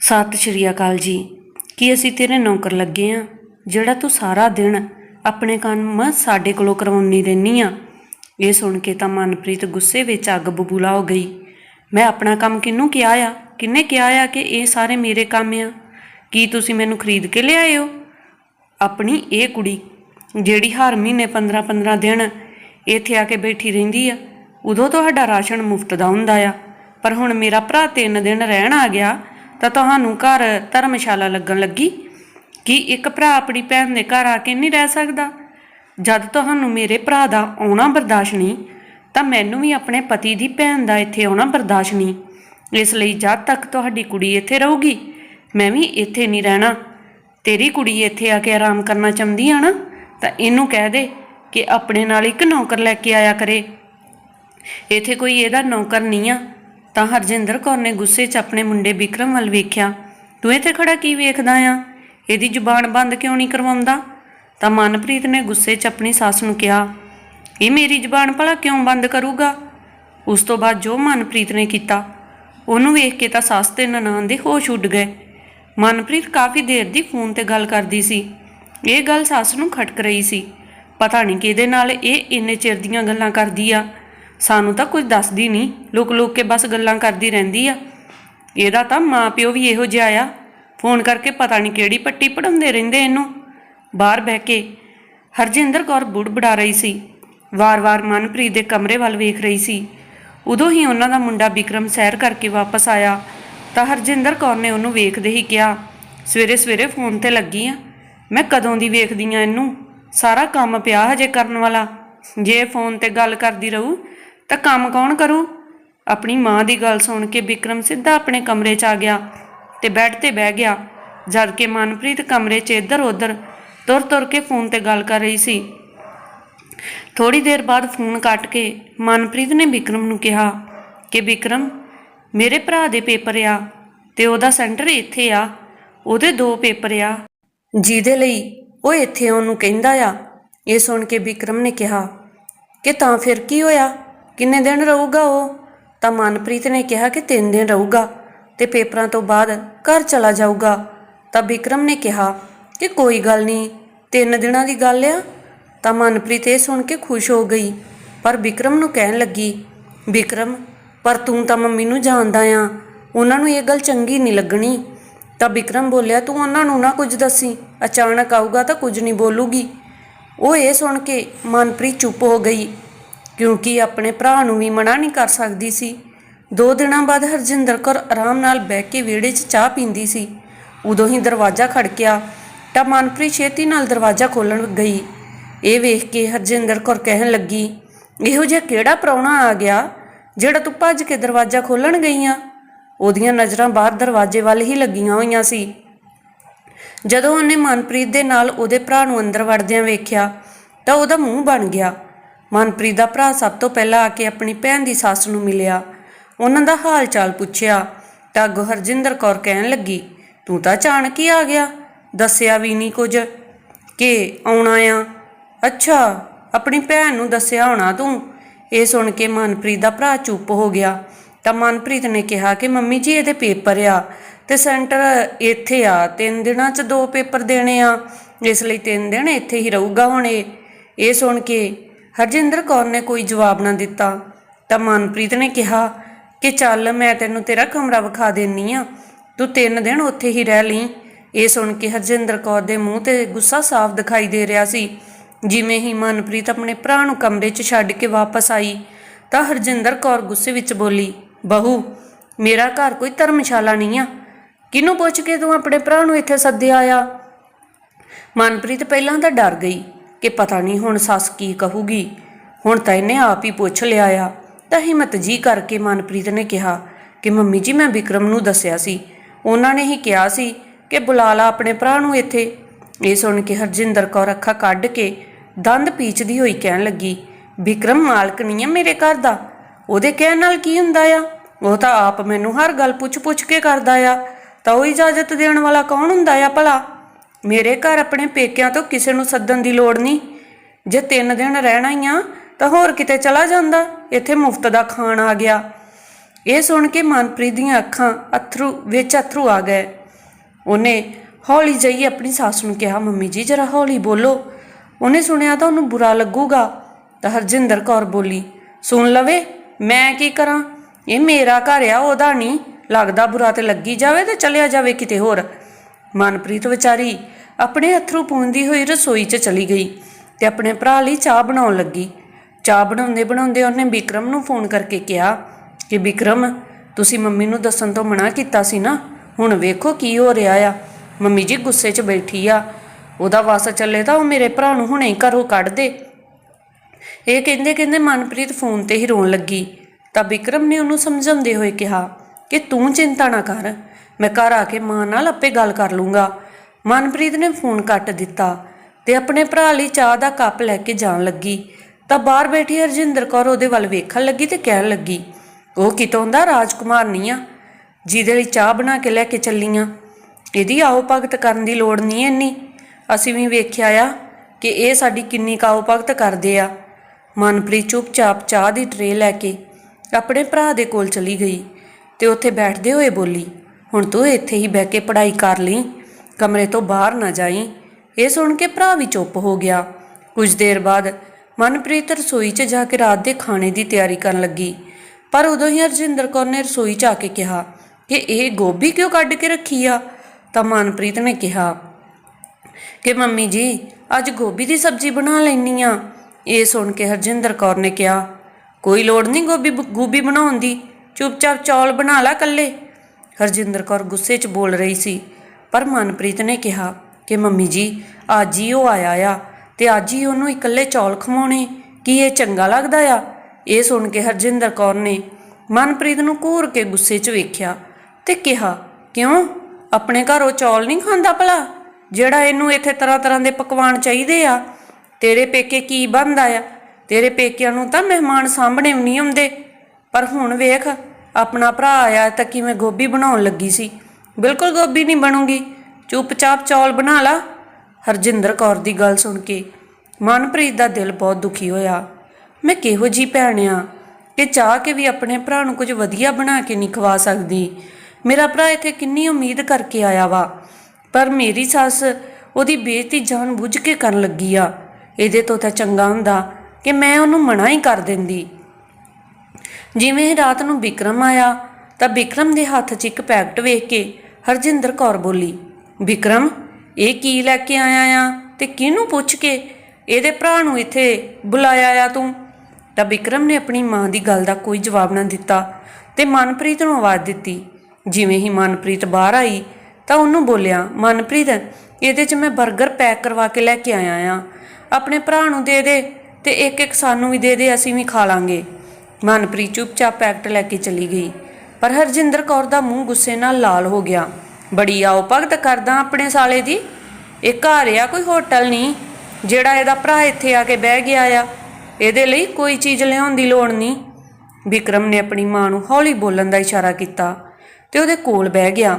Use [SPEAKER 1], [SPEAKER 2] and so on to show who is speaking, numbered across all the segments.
[SPEAKER 1] ਸਤਿ ਸ਼੍ਰੀ ਅਕਾਲ ਜੀ। ਕੀ ਅਸੀਂ ਤੇਰੇ ਨੌਕਰ ਲੱਗੇ ਆ? ਜਿਹੜਾ ਤੂੰ ਸਾਰਾ ਦਿਨ ਆਪਣੇ ਕੰਮ ਸਾਡੇ ਕੋਲੋਂ ਕਰਵਾਉਣੀ ਰਹਿਨੀ ਆ। ਇਹ ਸੁਣ ਕੇ ਤਾਂ ਮਨਪ੍ਰੀਤ ਗੁੱਸੇ ਵਿੱਚ ਅੱਗ ਬਬੂਲਾ ਹੋ ਗਈ। ਮੈਂ ਆਪਣਾ ਕੰਮ ਕਿਹਨੂੰ ਕਿਹਾ ਆ? ਕਿੰਨੇ ਕਿਹਾ ਆ ਕਿ ਇਹ ਸਾਰੇ ਮੇਰੇ ਕੰਮ ਆ? ਕੀ ਤੁਸੀਂ ਮੈਨੂੰ ਖਰੀਦ ਕੇ ਲਿਆਏ ਹੋ? ਆਪਣੀ ਇਹ ਕੁੜੀ, ਜਿਹੜੀ ਹਰ ਮਹੀਨੇ 15 15 ਦਿਨ ਇੱਥੇ ਆ ਕੇ ਬੈਠੀ ਰਹਿੰਦੀ ਆ, ਉਦੋਂ ਤੁਹਾਡਾ ਰਾਸ਼ਨ ਮੁਫਤ ਦਾ ਹੁੰਦਾ ਆ। ਪਰ ਹੁਣ ਮੇਰਾ ਭਰਾ ਤਿੰਨ ਦਿਨ ਰਹਿਣ ਆ ਗਿਆ ਤਾਂ ਤੁਹਾਨੂੰ ਘਰ ਧਰਮਸ਼ਾਲਾ ਲੱਗਣ ਲੱਗੀ? ਕਿ ਇੱਕ ਭਰਾ ਆਪਣੀ ਭੈਣ ਦੇ ਘਰ ਆ ਕੇ ਨਹੀਂ ਰਹਿ ਸਕਦਾ? ਜਦ ਤੁਹਾਨੂੰ ਮੇਰੇ ਭਰਾ ਦਾ ਆਉਣਾ ਬਰਦਾਸ਼ਤ ਨਹੀਂ, ਤਾਂ ਮੈਨੂੰ ਵੀ ਆਪਣੇ ਪਤੀ ਦੀ ਭੈਣ ਦਾ ਇੱਥੇ ਆਉਣਾ ਬਰਦਾਸ਼ਤ ਨਹੀਂ। ਇਸ ਲਈ ਜਦ ਤੱਕ ਤੁਹਾਡੀ ਕੁੜੀ ਇੱਥੇ ਰਹੂਗੀ, ਮੈਂ ਵੀ ਇੱਥੇ ਨਹੀਂ ਰਹਿਣਾ। ਤੇਰੀ ਕੁੜੀ ਇੱਥੇ ਆ ਕੇ ਆਰਾਮ ਕਰਨਾ ਚਾਹੁੰਦੀ ਆ ਨਾ, ਤਾਂ ਇਹਨੂੰ ਕਹਿ ਦੇ ਕਿ ਆਪਣੇ ਨਾਲ ਇੱਕ ਨੌਕਰ ਲੈ ਕੇ ਆਇਆ ਕਰੇ। ਇੱਥੇ ਕੋਈ ਇਹਦਾ ਨੌਕਰ ਨਹੀਂ ਆ। ਤਾਂ ਹਰਜਿੰਦਰ ਕੌਰ ਨੇ ਗੁੱਸੇ 'ਚ ਆਪਣੇ ਮੁੰਡੇ ਵਿਕਰਮ ਵੱਲ ਵੇਖਿਆ। ਤੂੰ ਇੱਥੇ ਖੜਾ ਕੀ ਵੇਖਦਾ ਆ? ਇਹਦੀ ਜ਼ੁਬਾਨ ਬੰਦ ਕਿਉਂ ਨਹੀਂ ਕਰਵਾਉਂਦਾ? ਤਾਂ ਮਨਪ੍ਰੀਤ ਨੇ ਗੁੱਸੇ 'ਚ ਆਪਣੀ ਸੱਸ ਨੂੰ ਕਿਹਾ, ਇਹ ਮੇਰੀ ਜ਼ੁਬਾਨ ਭਲਾ ਕਿਉਂ ਬੰਦ ਕਰੂਗਾ? ਉਸ ਤੋਂ ਬਾਅਦ ਜੋ ਮਨਪ੍ਰੀਤ ਨੇ ਕੀਤਾ, ਉਹਨੂੰ ਵੇਖ ਕੇ ਤਾਂ ਸੱਸ ਤੇ ਨਨਾਣ ਦੇ ਹੋਸ਼ ਉੱਡ ਗਏ। ਮਨਪ੍ਰੀਤ ਕਾਫੀ ਦੇਰ ਦੀ ਫੋਨ ਤੇ ਗੱਲ ਕਰਦੀ ਸੀ। ਇਹ ਗੱਲ ਸੱਸ ਨੂੰ ਖਟਕ ਰਹੀ ਸੀ। ਪਤਾ ਨਹੀਂ ਕਿਹਦੇ ਨਾਲ ਇਹ ਇੰਨੇ ਚਿਰ ਦੀਆਂ ਗੱਲਾਂ ਕਰਦੀ ਆ। ਸਾਨੂੰ ਤਾਂ ਕੁਝ ਦੱਸਦੀ ਨਹੀਂ। ਲੁਕ ਲੁਕ ਕੇ ਬਸ ਗੱਲਾਂ ਕਰਦੀ ਰਹਿੰਦੀ ਆ। ਇਹਦਾ ਤਾਂ ਮਾਪਿਓ ਵੀ ਇਹੋ ਜਿਹਾ ਆ। ਫੋਨ ਕਰਕੇ ਪਤਾ ਨਹੀਂ ਕਿਹੜੀ ਪੱਟੀ ਪੜਾਉਂਦੇ ਰਹਿੰਦੇ ਇਹਨੂੰ। ਬਾਹਰ ਬਹਿ ਕੇ ਹਰਜਿੰਦਰ ਕੌਰ ਬੁੜਬੜਾ ਰਹੀ ਸੀ। ਵਾਰ-ਵਾਰ ਮਨਪ੍ਰੀਤ ਦੇ ਕਮਰੇ ਵੱਲ ਵੇਖ ਰਹੀ ਸੀ। ਉਦੋਂ ਹੀ ਉਹਨਾਂ ਦਾ ਮੁੰਡਾ ਵਿਕਰਮ ਸੈਰ ਕਰਕੇ ਵਾਪਸ ਆਇਆ। ਤਾਂ ਹਰਜਿੰਦਰ ਕੌਰ ਨੇ ਉਹਨੂੰ ਵੇਖਦੇ ਹੀ ਕਿਹਾ, ਸਵੇਰੇ ਸਵੇਰੇ ਫੋਨ ਤੇ ਲੱਗੀ ਆ। ਮੈਂ ਕਦੋਂ ਦੀ ਵੇਖਦੀ ਆ ਇਹਨੂੰ? ਸਾਰਾ ਕੰਮ ਪਿਆ ਹਜੇ ਕਰਨ ਵਾਲਾ। ਜੇ ਫੋਨ ਤੇ ਗੱਲ ਕਰਦੀ ਰਹੂ ਤਾਂ ਕੰਮ ਕੌਣ ਕਰੂ? ਆਪਣੀ ਮਾਂ ਦੀ ਗੱਲ ਸੁਣ ਕੇ ਵਿਕਰਮ ਸਿੱਧਾ ਆਪਣੇ ਕਮਰੇ 'ਚ ਆ ਗਿਆ ਤੇ ਬੈੱਡ ਤੇ ਬਹਿ ਗਿਆ। ਜਦ ਕਿ ਮਨਪ੍ਰੀਤ ਕਮਰੇ 'ਚ ਇੱਧਰ ਉੱਧਰ ਤੁਰ ਤੁਰ ਕੇ ਫੋਨ ਤੇ ਗੱਲ ਕਰ ਰਹੀ ਸੀ। ਥੋੜੀ ਦੇਰ ਬਾਅਦ ਫੋਨ ਕੱਟ ਕੇ ਮਨਪ੍ਰੀਤ ਨੇ ਵਿਕਰਮ ਨੂੰ ਕਿਹਾ ਕਿ ਵਿਕਰਮ ਮੇਰੇ ਭਰਾ ਦੇ ਪੇਪਰ ਆ ਤੇ ਉਹਦਾ ਸੈਂਟਰ ਇੱਥੇ ਆ, ਉਹਦੇ ਦੋ ਪੇਪਰ ਆ। ਜਿਹਦੇ ਲਈ ਉਹ ਇੱਥੇ ਉਹਨੂੰ ਕਹਿੰਦਾ ਆ। ਇਹ ਸੁਣ ਕੇ ਵਿਕਰਮ ਨੇ ਕਿਹਾ ਕਿ ਤਾਂ ਫਿਰ ਕੀ ਹੋਇਆ? ਕਿੰਨੇ ਦਿਨ ਰਹੂਗਾ ਉਹ? ਤਾਂ ਮਨਪ੍ਰੀਤ ਨੇ ਕਿਹਾ ਕਿ ਤਿੰਨ ਦਿਨ ਰਹੂਗਾ ਤੇ ਪੇਪਰਾਂ ਤੋਂ ਬਾਅਦ ਘਰ ਚਲਾ ਜਾਊਗਾ। ਤਾਂ ਵਿਕਰਮ ਨੇ ਕਿਹਾ ਕਿ ਕੋਈ ਗੱਲ ਨਹੀਂ, ਤਿੰਨ ਦਿਨਾਂ ਦੀ ਗੱਲ ਆ। ਤਾਂ ਮਨਪ੍ਰੀਤ ਇਹ ਸੁਣ ਕੇ ਖੁਸ਼ ਹੋ ਗਈ, ਪਰ ਵਿਕਰਮ ਨੂੰ ਕਹਿਣ ਲੱਗੀ ਵਿਕਰਮ ਪਰ ਤੂੰ ਤਾਂ ਮੰਮੀ ਨੂੰ ਜਾਣਦਾ ਆ, ਉਹਨਾਂ ਨੂੰ ਇਹ ਗੱਲ ਚੰਗੀ ਨਹੀਂ ਲੱਗਣੀ। ਤਾਂ ਵਿਕਰਮ ਬੋਲਿਆ, ਤੂੰ ਉਹਨਾਂ ਨੂੰ ਨਾ ਕੁਝ ਦੱਸੀ, ਅਚਾਨਕ ਆਊਗਾ ਤਾਂ ਕੁਝ ਨਹੀਂ ਬੋਲੂਗੀ। ਉਹ ਇਹ ਸੁਣ ਕੇ ਮਨਪ੍ਰੀਤ ਚੁੱਪ ਹੋ ਗਈ। ਕਿਉਂਕਿ ਆਪਣੇ ਭਰਾ ਨੂੰ ਵੀ ਮਨਾ ਨਹੀਂ ਕਰ ਸਕਦੀ ਸੀ। ਦੋ ਦਿਨਾਂ ਬਾਅਦ ਹਰਜਿੰਦਰ ਕੌਰ ਆਰਾਮ ਨਾਲ ਬਹਿ ਕੇ ਵਿਹੜੇ 'ਚ ਚਾਹ ਪੀਂਦੀ ਸੀ। ਉਦੋਂ ਹੀ ਦਰਵਾਜ਼ਾ ਖੜਕਿਆ ਤਾਂ ਮਨਪ੍ਰੀਤ ਛੇਤੀ ਨਾਲ ਦਰਵਾਜ਼ਾ ਖੋਲਣ ਗਈ। ਇਹ ਵੇਖ ਕੇ ਹਰਜਿੰਦਰ ਕੌਰ ਕਹਿਣ ਲੱਗੀ, ਇਹੋ ਜਿਹਾ ਕਿਹੜਾ ਪ੍ਰਾਹੁਣਾ ਆ ਗਿਆ ਜਿਹੜਾ ਤੂੰ ਭੱਜ ਕੇ ਦਰਵਾਜ਼ਾ ਖੋਲਣ ਗਈਆਂ? ਉਹਦੀਆਂ ਨਜ਼ਰਾਂ ਬਾਹਰ ਦਰਵਾਜ਼ੇ ਵੱਲ ਹੀ ਲੱਗੀਆਂ ਹੋਈਆਂ ਸੀ। ਜਦੋਂ ਉਹਨੇ ਮਨਪ੍ਰੀਤ ਦੇ ਨਾਲ ਉਹਦੇ ਭਰਾ ਨੂੰ ਅੰਦਰ ਵੜਦਿਆਂ ਵੇਖਿਆ ਤਾਂ ਉਹਦਾ ਮੂੰਹ ਬਣ ਗਿਆ। ਮਨਪ੍ਰੀਤ ਦਾ ਭਰਾ ਸਭ ਤੋਂ ਪਹਿਲਾਂ ਆ ਕੇ ਆਪਣੀ ਭੈਣ ਦੀ ਸੱਸ ਨੂੰ ਮਿਲਿਆ। ਉਹਨਾਂ ਦਾ ਹਾਲ ਚਾਲ ਪੁੱਛਿਆ। ਤਾਂ ਅੱਗੋਂ ਹਰਜਿੰਦਰ ਕੌਰ ਕਹਿਣ ਲੱਗੀ, ਤੂੰ ਤਾਂ ਅਚਾਨਕ ਹੀ ਆ ਗਿਆ। ਦੱਸਿਆ ਵੀ ਨਹੀਂ ਕੁਝ ਕਿ ਆਉਣਾ ਆ ਅੱਛਾ, ਆਪਣੀ ਭੈਣ ਨੂੰ ਦੱਸਿਆ ਹੋਣਾ ਤੂੰ। ਇਹ ਸੁਣ ਕੇ ਮਨਪ੍ਰੀਤ ਦਾ ਭਰਾ ਚੁੱਪ ਹੋ ਗਿਆ। ਤਾਂ ਮਨਪ੍ਰੀਤ ਨੇ ਕਿਹਾ ਕਿ ਮੰਮੀ ਜੀ, ਇਹਦੇ ਪੇਪਰ ਆ ਤੇ ਸੈਂਟਰ ਇੱਥੇ ਆ। ਤਿੰਨ ਦਿਨਾਂ 'ਚ ਦੋ ਪੇਪਰ ਦੇਣੇ ਆ। ਇਸ ਲਈ ਤਿੰਨ ਦਿਨ ਇੱਥੇ ਹੀ ਰਹੂਗਾ ਹੁਣ ਇਹ। ਇਹ ਸੁਣ ਕੇ ਹਰਜਿੰਦਰ ਕੌਰ ਨੇ ਕੋਈ ਜਵਾਬ ਨਾ ਦਿੱਤਾ। ਤਾਂ ਮਨਪ੍ਰੀਤ ਨੇ ਕਿਹਾ ਕਿ ਚੱਲ ਮੈਂ ਤੈਨੂੰ ਤੇਰਾ ਕਮਰਾ ਵਿਖਾ ਦੇਣੀ ਆ। ਤੂੰ ਤਿੰਨ ਦਿਨ ਉੱਥੇ ਹੀ ਰਹਿ ਲਈ। ਇਹ ਸੁਣ ਕੇ ਹਰਜਿੰਦਰ ਕੌਰ ਦੇ ਮੂੰਹ ਤੇ ਗੁੱਸਾ ਸਾਫ਼ ਦਿਖਾਈ ਦੇ ਰਿਹਾ ਸੀ। ਜਿਵੇਂ ਹੀ ਮਨਪ੍ਰੀਤ ਆਪਣੇ ਭਰਾ ਨੂੰ ਕਮਰੇ 'ਚ ਛੱਡ ਕੇ ਵਾਪਸ ਆਈ, ਤਾਂ ਹਰਜਿੰਦਰ ਕੌਰ ਗੁੱਸੇ ਵਿੱਚ ਬੋਲੀ, ਬਹੂ, ਮੇਰਾ ਘਰ ਕੋਈ ਧਰਮਸ਼ਾਲਾ ਨਹੀਂ ਆ। ਕਿਹਨੂੰ ਪੁੱਛ ਕੇ ਤੂੰ ਆਪਣੇ ਭਰਾ ਨੂੰ ਇੱਥੇ ਸੱਦਿਆ ਆ? ਮਨਪ੍ਰੀਤ ਪਹਿਲਾਂ ਤਾਂ ਡਰ ਗਈ। ਕਿ ਪਤਾ ਨਹੀਂ ਹੁਣ ਸੱਸ ਕੀ ਕਹੂਗੀ। ਹੁਣ ਤਾਂ ਇਹਨੇ ਆਪ ਹੀ ਪੁੱਛ ਲਿਆ ਆ। ਤਾਂ ਹਿੰਮਤ ਜੀ ਕਰਕੇ ਮਨਪ੍ਰੀਤ ਨੇ ਕਿਹਾ ਕਿ ਮੰਮੀ ਜੀ, ਮੈਂ ਵਿਕਰਮ ਨੂੰ ਦੱਸਿਆ ਸੀ। ਉਹਨਾਂ ਨੇ ਹੀ ਕਿਹਾ ਸੀ ਕਿ ਬੁਲਾ ਲਾ ਆਪਣੇ ਭਰਾ ਨੂੰ ਇੱਥੇ। ਇਹ ਸੁਣ ਕੇ ਹਰਜਿੰਦਰ ਕੌਰ ਅੱਖਾਂ ਕੱਢ ਕੇ ਦੰਦ ਪੀਚਦੀ ਹੋਈ ਕਹਿਣ ਲੱਗੀ, ਵਿਕਰਮ ਮਾਲਕ ਨਹੀਂ ਹੈ ਮੇਰੇ ਘਰ ਦਾ। ਉਹਦੇ ਕਹਿਣ ਨਾਲ ਕੀ ਹੁੰਦਾ ਆ? ਉਹ ਤਾਂ ਆਪ ਮੈਨੂੰ ਹਰ ਗੱਲ ਪੁੱਛ-ਪੁੱਛ ਕੇ ਕਰਦਾ ਆ। ਤਾਂ ਉਹ ਇਜਾਜ਼ਤ ਦੇਣ ਵਾਲਾ ਕੌਣ ਹੁੰਦਾ ਆ ਭਲਾ? ਮੇਰੇ ਘਰ ਆਪਣੇ ਪੇਕਿਆਂ ਤੋਂ ਕਿਸੇ ਨੂੰ ਸੱਦਣ ਦੀ ਲੋੜ ਨਹੀਂ। ਜੇ ਤਿੰਨ ਦਿਨ ਰਹਿਣਾ ਹੀ ਆ, ਤਾਂ ਹੋਰ ਕਿਤੇ ਚਲਾ ਜਾਂਦਾ। ਇੱਥੇ ਮੁਫਤ ਦਾ ਖਾਣ ਆ ਗਿਆ। ਇਹ ਸੁਣ ਕੇ ਮਨਪ੍ਰੀਤ ਦੀਆਂ ਅੱਖਾਂ ਅਥਰੂ, ਵਿੱਚ ਅਥਰੂ ਆ ਗਏ। ਉਹਨੇ ਹੌਲੀ ਜਈ ਆਪਣੀ ਸੱਸ ਨੂੰ ਕਿਹਾ, ਮੰਮੀ ਜੀ, ਜਰਾ ਹੌਲੀ ਬੋਲੋ। ਉਹਨੇ ਸੁਣਿਆ ਤਾਂ ਉਹਨੂੰ ਬੁਰਾ ਲੱਗੂਗਾ। ਤਾਂ ਹਰਜਿੰਦਰ ਕੌਰ ਬੋਲੀ, ਸੁਣ ਲਵੇ, ਮੈਂ ਕੀ ਕਰਾਂ? ਇਹ ਮੇਰਾ ਘਰ ਆ, ਉਹਦਾ ਨਹੀਂ। ਲੱਗਦਾ ਬੁਰਾ ਤੇ ਲੱਗੀ ਜਾਵੇ ਤੇ ਚਲਿਆ ਜਾਵੇ ਕਿਤੇ ਹੋਰ। ਮਨਪ੍ਰੀਤ ਵਿਚਾਰੀ ਆਪਣੇ ਅਥਰੂ ਪੂੰਦੀ ਹੋਈ ਰਸੋਈ 'ਚ ਚਲੀ ਗਈ ਤੇ ਆਪਣੇ ਭਰਾ ਲਈ ਚਾਹ ਬਣਾਉਣ ਲੱਗੀ। ਚਾਹ ਬਣਾਉਂਦੇ ਬਣਾਉਂਦੇ ਉਹਨੇ ਵਿਕਰਮ ਨੂੰ ਫੋਨ ਕਰਕੇ ਕਿਹਾ ਕਿ ਵਿਕਰਮ ਤੁਸੀਂ ਮੰਮੀ ਨੂੰ ਦੱਸਣ ਤੋਂ ਮਨਾ ਕੀਤਾ ਸੀ ਨਾ? ਹੁਣ ਵੇਖੋ ਕੀ ਹੋ ਰਿਹਾ ਆ। ਮੰਮੀ ਜੀ ਗੁੱਸੇ 'ਚ ਬੈਠੀ ਆ। ਉਹਦਾ ਵਾਸਾ ਚੱਲੇ ਤਾਂ ਉਹ ਮੇਰੇ ਭਰਾ ਨੂੰ ਹੁਣੇ ਹੀ ਘਰੋਂ ਕੱਢ ਦੇ। ਇਹ ਕਹਿੰਦੇ ਕਹਿੰਦੇ ਮਨਪ੍ਰੀਤ ਫੋਨ ਤੇ ਹੀ ਰੋਣ ਲੱਗੀ। ਤਾਂ ਵਿਕਰਮ ਨੇ ਉਹਨੂੰ ਸਮਝਾਉਂਦੇ ਹੋਏ ਕਿਹਾ ਕਿ ਤੂੰ ਚਿੰਤਾ ਨਾ ਕਰ। ਮੈਂ ਘਰ ਆ ਕੇ ਮਾਂ ਨਾਲ ਆਪੇ ਗੱਲ ਕਰ ਲੂੰਗਾ। ਮਨਪ੍ਰੀਤ ਨੇ ਫੋਨ ਕੱਟ ਦਿੱਤਾ ਤੇ ਆਪਣੇ ਭਰਾ ਲਈ ਚਾਹ ਦਾ ਕੱਪ ਲੈ ਕੇ ਜਾਣ ਲੱਗੀ। ਤਾਂ ਬਾਹਰ ਬੈਠੀ ਹਰਜਿੰਦਰ ਕੌਰ ਉਹਦੇ ਵੱਲ ਵੇਖਣ ਲੱਗੀ ਤੇ ਕਹਿਣ ਲੱਗੀ, ਉਹ ਕਿਤੋਂ ਦਾ ਰਾਜਕੁਮਾਰ ਨਹੀਂ ਆ? ਜਿਹਦੇ ਲਈ ਚਾਹ ਬਣਾ ਕੇ ਲੈ ਕੇ ਚੱਲੀਆਂ। ਇਹਦੀ ਆਓ ਭਗਤ ਕਰਨ ਦੀ ਲੋੜ ਨਹੀਂ ਇੰਨੀ। ਅਸੀਂ ਵੀ ਵੇਖਿਆ ਆ ਕਿ ਇਹ ਸਾਡੀ ਕਿੰਨੀ ਕਾਓ ਭਗਤ ਕਰਦੇ ਆ। ਮਨਪ੍ਰੀਤ ਚੁੱਪਚਾਪ ਚਾਹ ਦੀ ਟਰੇ ਲੈ ਕੇ ਆਪਣੇ ਭਰਾ ਦੇ ਕੋਲ ਚਲੀ ਗਈ ਤੇ ਉੱਥੇ ਬੈਠਦੇ ਹੋਏ ਬੋਲੀ ਹੁਣ ਤੂੰ ਇੱਥੇ ਹੀ ਬਹਿ ਕੇ ਪੜ੍ਹਾਈ ਕਰ ਲਈ, ਕਮਰੇ ਤੋਂ ਬਾਹਰ ਨਾ ਜਾਈ। ਇਹ ਸੁਣ ਕੇ ਭਰਾ ਵੀ ਚੁੱਪ ਹੋ ਗਿਆ। ਕੁਝ ਦੇਰ ਬਾਅਦ ਮਨਪ੍ਰੀਤ ਰਸੋਈ 'ਚ ਜਾ ਕੇ ਰਾਤ ਦੇ ਖਾਣੇ ਦੀ ਤਿਆਰੀ ਕਰਨ ਲੱਗੀ। ਪਰ ਉਦੋਂ ਹੀ ਹਰਜਿੰਦਰ ਕੌਰ ਨੇ ਰਸੋਈ 'ਚ ਆ ਕੇ ਕਿਹਾ ਕਿ ਇਹ ਗੋਭੀ ਕਿਉਂ ਕੱਢ ਕੇ ਰੱਖੀ ਆ? ਤਾਂ ਮਨਪ੍ਰੀਤ ਨੇ ਕਿਹਾ ਕਿ ਮੰਮੀ ਜੀ, ਅੱਜ ਗੋਭੀ ਦੀ ਸਬਜ਼ੀ ਬਣਾ ਲੈਣੀ ਆ। ਇਹ ਸੁਣ ਕੇ ਹਰਜਿੰਦਰ ਕੌਰ ਨੇ ਕਿਹਾ, ਕੋਈ ਲੋੜ ਨਹੀਂ ਗੋਭੀ ਗੋਭੀ ਬਣਾਉਣ ਦੀ? ਚੁੱਪਚਾਪ ਚੌਲ ਬਣਾ ਲੈ ਕੱਲੇ ਹਰਜਿੰਦਰ ਕੌਰ ਗੁੱਸੇ 'ਚ ਬੋਲ ਰਹੀ ਸੀ। ਪਰ ਮਨਪ੍ਰੀਤ ਨੇ ਕਿਹਾ ਕਿ, ਮੰਮੀ ਜੀ, ਅੱਜ ਹੀ ਉਹ ਆਇਆ ਆ ਤੇ ਅੱਜ ਹੀ ਉਹਨੂੰ ਇਕੱਲੇ ਚੌਲ ਖਵਾਉਣੇ, ਕੀ ਇਹ ਚੰਗਾ ਲੱਗਦਾ ਆ? ਇਹ ਸੁਣ ਕੇ ਹਰਜਿੰਦਰ ਕੌਰ ਨੇ ਮਨਪ੍ਰੀਤ ਨੂੰ ਘੂਰ ਕੇ ਗੁੱਸੇ 'ਚ ਵੇਖਿਆ ਤੇ ਕਿਹਾ, ਕਿਉਂ? ਆਪਣੇ ਘਰ ਉਹ ਚੌਲ ਨਹੀਂ ਖਾਂਦਾ ਭਲਾ? ਜਿਹੜਾ ਇਹਨੂੰ ਇੱਥੇ ਤਰ੍ਹਾਂ ਤਰ੍ਹਾਂ ਦੇ ਪਕਵਾਨ ਚਾਹੀਦੇ ਆ। ਤੇਰੇ ਪੇਕੇ ਕੀ ਬੰਦਾ ਆ? ਤੇਰੇ ਪੇਕਿਆਂ ਨੂੰ ਤਾਂ ਮਹਿਮਾਨ ਸਾਹਮਣੇ ਵੀ ਨਹੀਂ ਆਉਂਦੇ। ਪਰ ਹੁਣ ਵੇਖ ਆਪਣਾ ਭਰਾ ਆਇਆ ਤਾਂ ਕਿਵੇਂ ਗੋਭੀ ਬਣਾਉਣ ਲੱਗੀ ਸੀ? ਬਿਲਕੁਲ ਗੋਭੀ ਨਹੀਂ ਬਣੂਗੀ। ਚੁੱਪਚਾਪ ਚੌਲ ਬਣਾ ਲਾ। ਹਰਜਿੰਦਰ ਕੌਰ ਦੀ ਗੱਲ ਸੁਣ ਕੇ ਮਨਪ੍ਰੀਤ ਦਾ ਦਿਲ ਬਹੁਤ ਦੁਖੀ ਹੋਇਆ। ਮੈਂ ਕਿਹੋ ਜੀ ਭੈਣ ਆ? ਕਿ ਚਾਹ ਕੇ ਵੀ ਆਪਣੇ ਭਰਾ ਨੂੰ ਕੁਝ ਵਧੀਆ ਬਣਾ ਕੇ ਨਹੀਂ ਖਵਾ ਸਕਦੀ। ਮੇਰਾ ਭਰਾ ਇੱਥੇ ਕਿੰਨੀ ਉਮੀਦ ਕਰਕੇ ਆਇਆ ਵਾ। ਪਰ ਮੇਰੀ ਸੱਸ ਉਹਦੀ ਬੇਇੱਜ਼ਤੀ ਜਾਣ ਬੁੱਝ ਕੇ ਕਰਨ ਲੱਗੀ ਆ। ਇਹਦੇ ਤੋਂ ਤਾਂ ਚੰਗਾ ਹੁੰਦਾ ਕਿ ਮੈਂ ਉਹਨੂੰ ਮਨਾ ਹੀ ਕਰ ਦਿੰਦੀ। ਜਿਵੇਂ ਹੀ ਰਾਤ ਨੂੰ ਵਿਕਰਮ ਆਇਆ, ਤਾਂ ਵਿਕਰਮ ਦੇ ਹੱਥ 'ਚ ਇੱਕ ਪੈਕਟ ਵੇਖ ਕੇ ਹਰਜਿੰਦਰ ਕੌਰ ਬੋਲੀ ਵਿਕਰਮ ਇਹ ਕੀ ਲੈ ਕੇ ਆਇਆ ਆ ਤੇ ਕਿਹਨੂੰ ਪੁੱਛ ਕੇ ਇਹਦੇ ਭਰਾ ਨੂੰ ਇੱਥੇ ਬੁਲਾਇਆ ਆ ਤੂੰ? ਤਾਂ ਵਿਕਰਮ ਨੇ ਆਪਣੀ ਮਾਂ ਦੀ ਗੱਲ ਦਾ ਕੋਈ ਜਵਾਬ ਨਾ ਦਿੱਤਾ ਤੇ ਮਨਪ੍ਰੀਤ ਨੂੰ ਆਵਾਜ਼ ਦਿੱਤੀ। ਜਿਵੇਂ ਹੀ ਮਨਪ੍ਰੀਤ ਬਾਹਰ ਆਈ, ਤਾਂ ਉਹਨੂੰ ਬੋਲਿਆ, ਮਨਪ੍ਰੀਤ, ਇਹਦੇ 'ਚ ਮੈਂ 버ਗਰ ਪੈਕ ਕਰਵਾ ਕੇ ਲੈ ਕੇ ਆਇਆ ਆ। ਆਪਣੇ ਭਰਾ ਨੂੰ ਦੇ ਦੇ ਤੇ ਇੱਕ ਇੱਕ ਸਾਨੂੰ ਵੀ ਦੇ ਦੇ, ਅਸੀਂ ਵੀ ਖਾ ਲਾਂਗੇ। ਮਨਪ੍ਰੀਤ ਚੁੱਪਚਾਪ ਪੈਕਟ ਲੈ ਕੇ ਚਲੀ ਗਈ, ਪਰ ਹਰਜਿੰਦਰ ਕੌਰ ਦਾ ਮੂੰਹ ਗੁੱਸੇ ਨਾਲ ਲਾਲ ਹੋ ਗਿਆ। ਬੜੀ ਆਓ ਭਗਤ ਕਰਦਾ ਆਪਣੇ ਸਾਲੇ ਦੀ। ਇਹ ਘਰ ਆ, ਕੋਈ ਹੋਟਲ ਨਹੀਂ। ਜਿਹੜਾ ਇਹਦਾ ਭਰਾ ਇੱਥੇ ਆ ਕੇ ਬਹਿ ਗਿਆ ਆ, ਇਹਦੇ ਲਈ ਕੋਈ ਚੀਜ਼ ਲਿਆਉਣ ਦੀ ਲੋੜ ਨਹੀਂ। ਵਿਕਰਮ ਨੇ ਆਪਣੀ ਮਾਂ ਨੂੰ ਹੌਲੀ ਬੋਲਣ ਦਾ ਇਸ਼ਾਰਾ ਕੀਤਾ ਤੇ ਉਹਦੇ ਕੋਲ ਬਹਿ ਗਿਆ।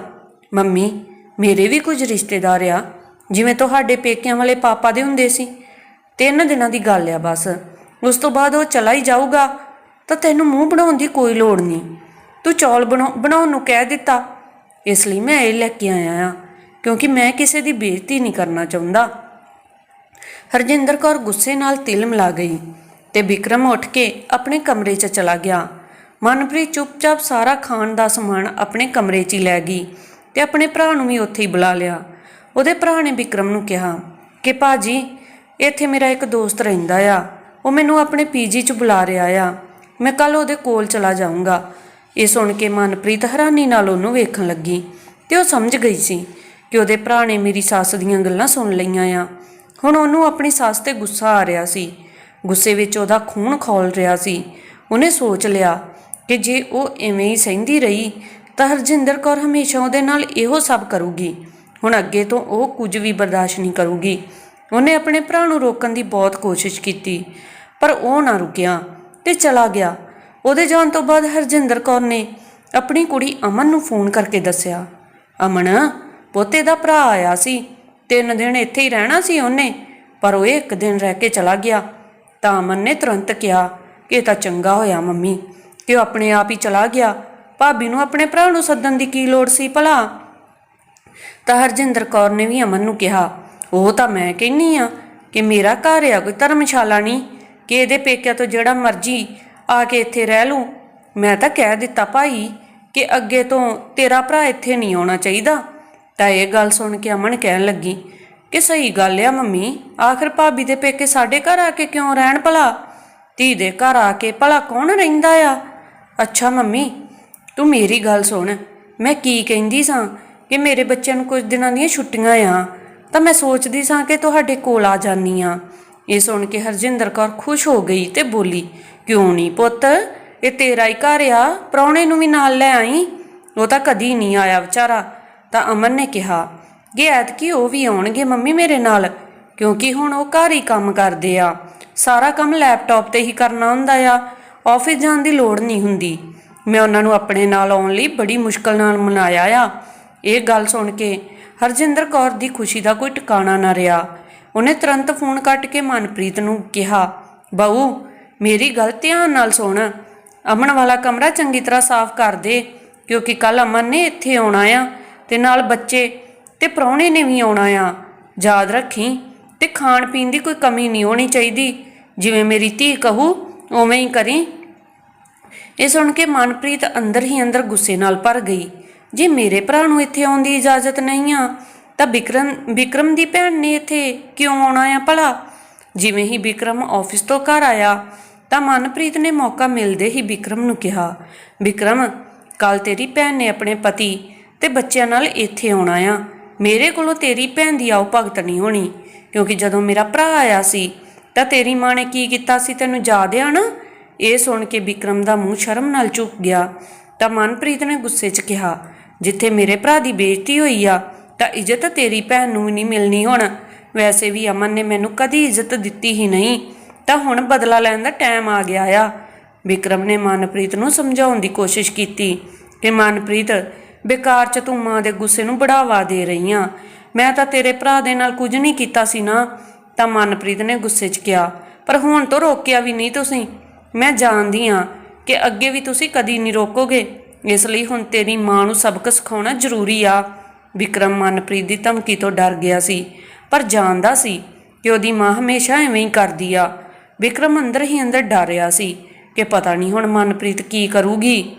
[SPEAKER 1] ਮੰਮੀ, ਮੇਰੇ ਵੀ ਕੁਝ ਰਿਸ਼ਤੇਦਾਰ ਆ, ਜਿਵੇਂ ਤੁਹਾਡੇ ਪੇਕਿਆਂ ਵਾਲੇ ਪਾਪਾ ਦੇ ਹੁੰਦੇ ਸੀ। ਤਿੰਨ ਦਿਨਾਂ ਦੀ ਗੱਲ ਆ ਬਸ। ਉਸ ਤੋਂ ਬਾਅਦ ਉਹ ਚਲਾ ਹੀ ਜਾਊਗਾ। ਤਾਂ ਤੈਨੂੰ ਮੂੰਹ ਬਣਾਉਣ ਦੀ ਕੋਈ ਲੋੜ ਨਹੀਂ। ਤੂੰ ਚੌਲ ਬਣਾਉ- ਬਣਾਉਣ ਨੂੰ ਕਹਿ ਦਿੱਤਾ। ਇਸ ਲਈ ਮੈਂ ਇਹ ਲੈ ਕੇ ਆਇਆ ਆ ਕਿਉਂਕਿ ਮੈਂ ਕਿਸੇ ਦੀ ਬੇਇੱਜ਼ਤੀ ਨਹੀਂ ਕਰਨਾ ਚਾਹੁੰਦਾ। ਹਰਜਿੰਦਰ ਕੌਰ ਗੁੱਸੇ ਨਾਲ ਤਿਲ ਮਿਲਾ ਗਈ ਤੇ ਵਿਕਰਮ ਉੱਠ ਕੇ ਆਪਣੇ ਕਮਰੇ 'ਚ ਚਲਾ ਗਿਆ। ਮਨਪ੍ਰੀਤ ਚੁੱਪਚਾਪ ਸਾਰਾ ਖਾਣ ਦਾ ਸਮਾਨ ਆਪਣੇ ਕਮਰੇ 'ਚ ਹੀ ਲੈ ਗਈ ਤੇ ਆਪਣੇ ਭਰਾ ਨੂੰ ਵੀ ਉੱਥੇ ਹੀ ਬੁਲਾ ਲਿਆ। ਉਹਦੇ ਭਰਾ ਨੇ ਵਿਕਰਮ ਨੂੰ ਕਿਹਾ ਕਿ ਭਾਜੀ, ਇੱਥੇ ਮੇਰਾ ਇੱਕ ਦੋਸਤ ਰਹਿੰਦਾ ਆ। ਉਹ ਮੈਨੂੰ ਆਪਣੇ ਪੀਜੀ 'ਚ ਬੁਲਾ ਰਿਹਾ ਆ। ਮੈਂ ਕੱਲ ਉਹਦੇ ਕੋਲ ਚਲਾ ਜਾਊਂਗਾ। ਇਹ ਸੁਣ ਕੇ ਮਨਪ੍ਰੀਤ ਹੈਰਾਨੀ ਨਾਲ ਉਹਨੂੰ ਵੇਖਣ ਲੱਗੀ ਤੇ ਉਹ ਸਮਝ ਗਈ ਸੀ ਕਿ ਉਹਦੇ ਭਰਾ ਨੇ ਮੇਰੀ ਸੱਸ ਦੀਆਂ ਗੱਲਾਂ ਸੁਣ ਲਈਆਂ ਆ। ਹੁਣ ਉਹਨੂੰ ਆਪਣੀ ਸੱਸ ਤੇ ਗੁੱਸਾ ਆ ਰਿਹਾ ਸੀ। ਗੁੱਸੇ ਵਿੱਚ ਉਹਦਾ ਖੂਨ ਖੌਲ ਰਿਹਾ ਸੀ। ਉਹਨੇ ਸੋਚ ਲਿਆ ਕਿ ਜੇ ਉਹ ਐਵੇਂ ਹੀ ਸਹਿੰਦੀ ਰਹੀ ਤਾਂ ਹਰਜਿੰਦਰ ਕੌਰ ਹਮੇਸ਼ਾ ਉਹਦੇ ਨਾਲ ਇਹੋ ਸਭ ਕਰੂਗੀ। ਹੁਣ ਅੱਗੇ ਤੋਂ ਉਹ ਕੁਝ ਵੀ ਬਰਦਾਸ਼ਤ ਨਹੀਂ ਕਰੂਗੀ। ਉਹਨੇ ਆਪਣੇ ਭਰਾ ਨੂੰ ਰੋਕਣ ਦੀ ਬਹੁਤ ਕੋਸ਼ਿਸ਼ ਕੀਤੀ, ਪਰ ਉਹ ਨਾ ਰੁਕਿਆ। ਤੇ ਚਲਾ ਗਿਆ। ਉਹਦੇ ਜਾਣ ਤੋਂ ਬਾਅਦ ਹਰਜਿੰਦਰ ਕੌਰ ਨੇ ਆਪਣੀ ਕੁੜੀ ਅਮਨ ਨੂੰ ਫੋਨ ਕਰਕੇ ਦੱਸਿਆ, ਅਮਨ, ਪੋਤੇ ਦਾ ਭਰਾ ਆਇਆ ਸੀ। ਤਿੰਨ ਦਿਨ ਇੱਥੇ ਹੀ ਰਹਿਣਾ ਸੀ ਉਹਨੇ, ਪਰ ਉਹ ਇੱਕ ਦਿਨ ਰਹਿ ਕੇ ਚਲਾ ਗਿਆ। ਤਾਂ ਅਮਨ ਨੇ ਤੁਰੰਤ ਕਿਹਾ ਕਿ ਇਹ ਤਾਂ ਚੰਗਾ ਹੋਇਆ ਮੰਮੀ, ਕਿ ਉਹ ਆਪਣੇ ਆਪ ਹੀ ਚਲਾ ਗਿਆ। ਭਾਬੀ ਨੂੰ ਆਪਣੇ ਭਰਾ ਨੂੰ ਸੱਦਣ ਦੀ ਕੀ ਲੋੜ ਸੀ ਭਲਾ? ਤਾਂ ਹਰਜਿੰਦਰ ਕੌਰ ਨੇ ਵੀ ਅਮਨ ਨੂੰ ਕਿਹਾ, ਉਹ ਤਾਂ ਮੈਂ ਕਹਿੰਨੀ ਆ ਕਿ ਮੇਰਾ ਘਰ ਆ, ਕੋਈ ਧਰਮਸ਼ਾਲਾ ਨਹੀਂ ਕਿ ਇਹਦੇ ਪੇਕਿਆਂ ਤੋਂ ਜਿਹੜਾ ਮਰਜ਼ੀ ਆ ਕੇ ਇੱਥੇ ਰਹਿ ਲੂੰ ਮੈਂ ਤਾਂ ਕਹਿ ਦਿੱਤਾ, ਭਾਈ, ਕਿ ਅੱਗੇ ਤੋਂ ਤੇਰਾ ਭਰਾ ਇੱਥੇ ਨਹੀਂ ਆਉਣਾ ਚਾਹੀਦਾ। ਤਾਂ ਇਹ ਗੱਲ ਸੁਣ ਕੇ ਅਮਨ ਕਹਿਣ ਲੱਗੀ, ਕਿ ਸਹੀ ਗੱਲ ਆ ਮੰਮੀ, ਆਖਰ ਭਾਬੀ ਦੇ ਪੇਕੇ ਸਾਡੇ ਘਰ ਆ ਕੇ ਕਿਉਂ ਰਹਿਣ ਭਲਾ? ਧੀ ਦੇ ਘਰ ਆ ਕੇ ਭਲਾ ਕੌਣ ਰਹਿੰਦਾ ਆ? ਅੱਛਾ ਮੰਮੀ, ਤੂੰ ਮੇਰੀ ਗੱਲ ਸੁਣ। ਮੈਂ ਕੀ ਕਹਿੰਦੀ ਸਾਂ ਕਿ ਮੇਰੇ ਬੱਚਿਆਂ ਨੂੰ ਕੁਝ ਦਿਨਾਂ ਦੀਆਂ ਛੁੱਟੀਆਂ ਆ, ਤਾਂ ਮੈਂ ਸੋਚਦੀ ਸਾਂ ਕਿ ਤੁਹਾਡੇ ਕੋਲ ਆ ਜਾਨੀ ਆ। ਇਹ ਸੁਣ ਕੇ ਹਰਜਿੰਦਰ ਕੌਰ ਖੁਸ਼ ਹੋ ਗਈ ਤੇ ਬੋਲੀ, ਕਿਉਂ ਨਹੀਂ ਪੁੱਤ? ਇਹ ਤੇਰਾ ਹੀ ਘਰ ਆ, ਪ੍ਰਾਹੁਣੇ ਨੂੰ ਵੀ ਨਾਲ ਲੈ ਆਈ। ਉਹ ਤਾਂ ਕਦੀ ਨਹੀਂ ਆਇਆ ਵਿਚਾਰਾ। ਤਾਂ ਅਮਨ ਨੇ ਕਿਹਾ ਕਿ ਐਤਕੀ ਉਹ ਵੀ ਆਉਣਗੇ ਮੰਮੀ ਮੇਰੇ ਨਾਲ, ਕਿਉਂਕਿ ਹੁਣ ਉਹ ਘਰ ਹੀ ਕੰਮ ਕਰਦੇ ਆ। ਸਾਰਾ ਕੰਮ ਲੈਪਟਾਪ ਤੇ ਹੀ ਕਰਨਾ ਹੁੰਦਾ ਆ, ਆਫਿਸ ਜਾਣ ਦੀ ਲੋੜ ਨਹੀਂ ਹੁੰਦੀ। ਮੈਂ ਉਹਨਾਂ ਨੂੰ ਆਪਣੇ ਨਾਲ ਆਉਣ ਲਈ ਬੜੀ ਮੁਸ਼ਕਲ ਨਾਲ ਮਨਾਇਆ ਆ। ਇਹ ਗੱਲ ਸੁਣ ਕੇ ਹਰਜਿੰਦਰ ਕੌਰ ਦੀ ਖੁਸ਼ੀ ਦਾ ਕੋਈ ਟਿਕਾਣਾ ਨਾ ਰਿਹਾ। ਉਹਨੇ ਤੁਰੰਤ ਫੋਨ ਕੱਟ ਕੇ ਮਨਪ੍ਰੀਤ ਨੂੰ ਕਿਹਾ, ਬਾਊ, ਮੇਰੀ ਗੱਲ ਧਿਆਨ ਨਾਲ ਸੁਣ। ਅਮਨ ਵਾਲਾ ਕਮਰਾ ਚੰਗੀ ਤਰ੍ਹਾਂ ਸਾਫ਼ ਕਰ ਦੇ, ਕਿਉਂਕਿ ਕੱਲ ਅਮਨ ਨੇ ਇੱਥੇ ਆਉਣਾ ਆ ਤੇ ਨਾਲ ਬੱਚੇ ਤੇ ਪ੍ਰਾਹੁਣੇ ਨੇ ਵੀ ਆਉਣਾ ਆ। ਯਾਦ ਰੱਖੀ, ਤੇ ਖਾਣ ਪੀਣ ਦੀ ਕੋਈ ਕਮੀ ਨਹੀਂ ਹੋਣੀ ਚਾਹੀਦੀ। ਜਿਵੇਂ ਮੇਰੀ ਧੀ ਕਹੂ, ਉਵੇਂ ਹੀ ਕਰੀ। ਇਹ ਸੁਣ ਕੇ ਮਨਪ੍ਰੀਤ ਅੰਦਰ ਹੀ ਅੰਦਰ ਗੁੱਸੇ ਨਾਲ ਭਰ ਗਈ। ਜੇ ਮੇਰੇ ਭਰਾ ਨੂੰ ਇੱਥੇ ਆਉਣ ਦੀ ਇਜਾਜ਼ਤ ਨਹੀਂ ਆ ਤਾਂ ਵਿਕਰਮ ਵਿਕਰਮ ਦੀ ਭੈਣ ਨੇ ਇੱਥੇ ਕਿਉਂ ਆਉਣਾ ਆ ਭਲਾ? ਜਿਵੇਂ ਹੀ ਵਿਕਰਮ ਆਫਿਸ ਤੋਂ ਘਰ ਆਇਆ, ਤਾਂ ਮਨਪ੍ਰੀਤ ਨੇ ਮੌਕਾ ਮਿਲਦੇ ਹੀ ਵਿਕਰਮ ਨੂੰ ਕਿਹਾ ਵਿਕਰਮ ਕੱਲ ਤੇਰੀ ਭੈਣ ਨੇ ਆਪਣੇ ਪਤੀ ਤੇ ਬੱਚਿਆਂ ਨਾਲ ਇੱਥੇ ਆਉਣਾ ਆ। ਮੇਰੇ ਕੋਲੋਂ ਤੇਰੀ ਭੈਣ ਦੀ ਆਓ ਭਗਤ ਨਹੀਂ ਹੋਣੀ, ਕਿਉਂਕਿ ਜਦੋਂ ਮੇਰਾ ਭਰਾ ਆਇਆ ਸੀ, ਤਾਂ ਤੇਰੀ ਮਾਂ ਨੇ ਕੀ ਕੀਤਾ ਸੀ ਤੈਨੂੰ ਯਾਦ ਆ ਨਾ? ਇਹ ਸੁਣ ਕੇ ਵਿਕਰਮ ਦਾ ਮੂੰਹ ਸ਼ਰਮ ਨਾਲ ਝੁਕ ਗਿਆ। ਤਾਂ ਮਨਪ੍ਰੀਤ ਨੇ ਗੁੱਸੇ 'ਚ ਕਿਹਾ, ਜਿੱਥੇ ਮੇਰੇ ਭਰਾ ਦੀ ਬੇਇੱਜ਼ਤੀ ਹੋਈ ਆ ਤਾਂ ਇੱਜ਼ਤ ਤੇਰੀ ਭੈਣ ਨੂੰ ਵੀ ਨਹੀਂ ਮਿਲਣੀ ਹੁਣ। ਵੈਸੇ ਵੀ ਅਮਨ ਨੇ ਮੈਨੂੰ ਕਦੀ ਇੱਜ਼ਤ ਦਿੱਤੀ ਹੀ ਨਹੀਂ। ਤਾਂ ਹੁਣ ਬਦਲਾ ਲੈਣ ਦਾ ਟਾਈਮ ਆ ਗਿਆ ਆ। ਵਿਕਰਮ ਨੇ ਮਨਪ੍ਰੀਤ ਨੂੰ ਸਮਝਾਉਣ ਦੀ ਕੋਸ਼ਿਸ਼ ਕੀਤੀ ਕਿ ਮਨਪ੍ਰੀਤ, ਬੇਕਾਰ 'ਚ ਤੂੰ ਮਾਂ ਦੇ ਗੁੱਸੇ ਨੂੰ ਬੜਾਵਾ ਦੇ ਰਹੀ ਆ। ਮੈਂ ਤਾਂ ਤੇਰੇ ਭਰਾ ਦੇ ਨਾਲ ਕੁਝ ਨਹੀਂ ਕੀਤਾ ਸੀ ਨਾ। ਤਾਂ ਮਨਪ੍ਰੀਤ ਨੇ ਗੁੱਸੇ 'ਚ ਕਿਹਾ, ਪਰ ਹੁਣ ਤੋਂ ਰੋਕਿਆ ਵੀ ਨਹੀਂ ਤੁਸੀਂ। ਮੈਂ ਜਾਣਦੀ ਆ ਕਿ ਅੱਗੇ ਵੀ ਤੁਸੀਂ ਕਦੀ ਨਹੀਂ ਰੋਕੋਗੇ। ਇਸ ਲਈ ਹੁਣ ਤੇਰੀ ਮਾਂ ਨੂੰ ਸਬਕ ਸਿਖਾਉਣਾ ਜ਼ਰੂਰੀ ਆ। ਵਿਕਰਮ ਮਨਪ੍ਰੀਤ ਦੀ ਧਮਕੀ ਤੋਂ ਡਰ ਗਿਆ ਸੀ, ਪਰ ਜਾਣਦਾ ਸੀ ਕਿ ਉਹਦੀ ਮਾਂ ਹਮੇਸ਼ਾ ਐਵੇਂ ਹੀ ਕਰਦੀ ਆ। ਵਿਕਰਮ ਅੰਦਰ ਹੀ ਅੰਦਰ ਡਰ ਰਿਹਾ ਸੀ ਕਿ ਪਤਾ ਨਹੀਂ ਹੁਣ ਮਨਪ੍ਰੀਤ ਕੀ ਕਰੂਗੀ।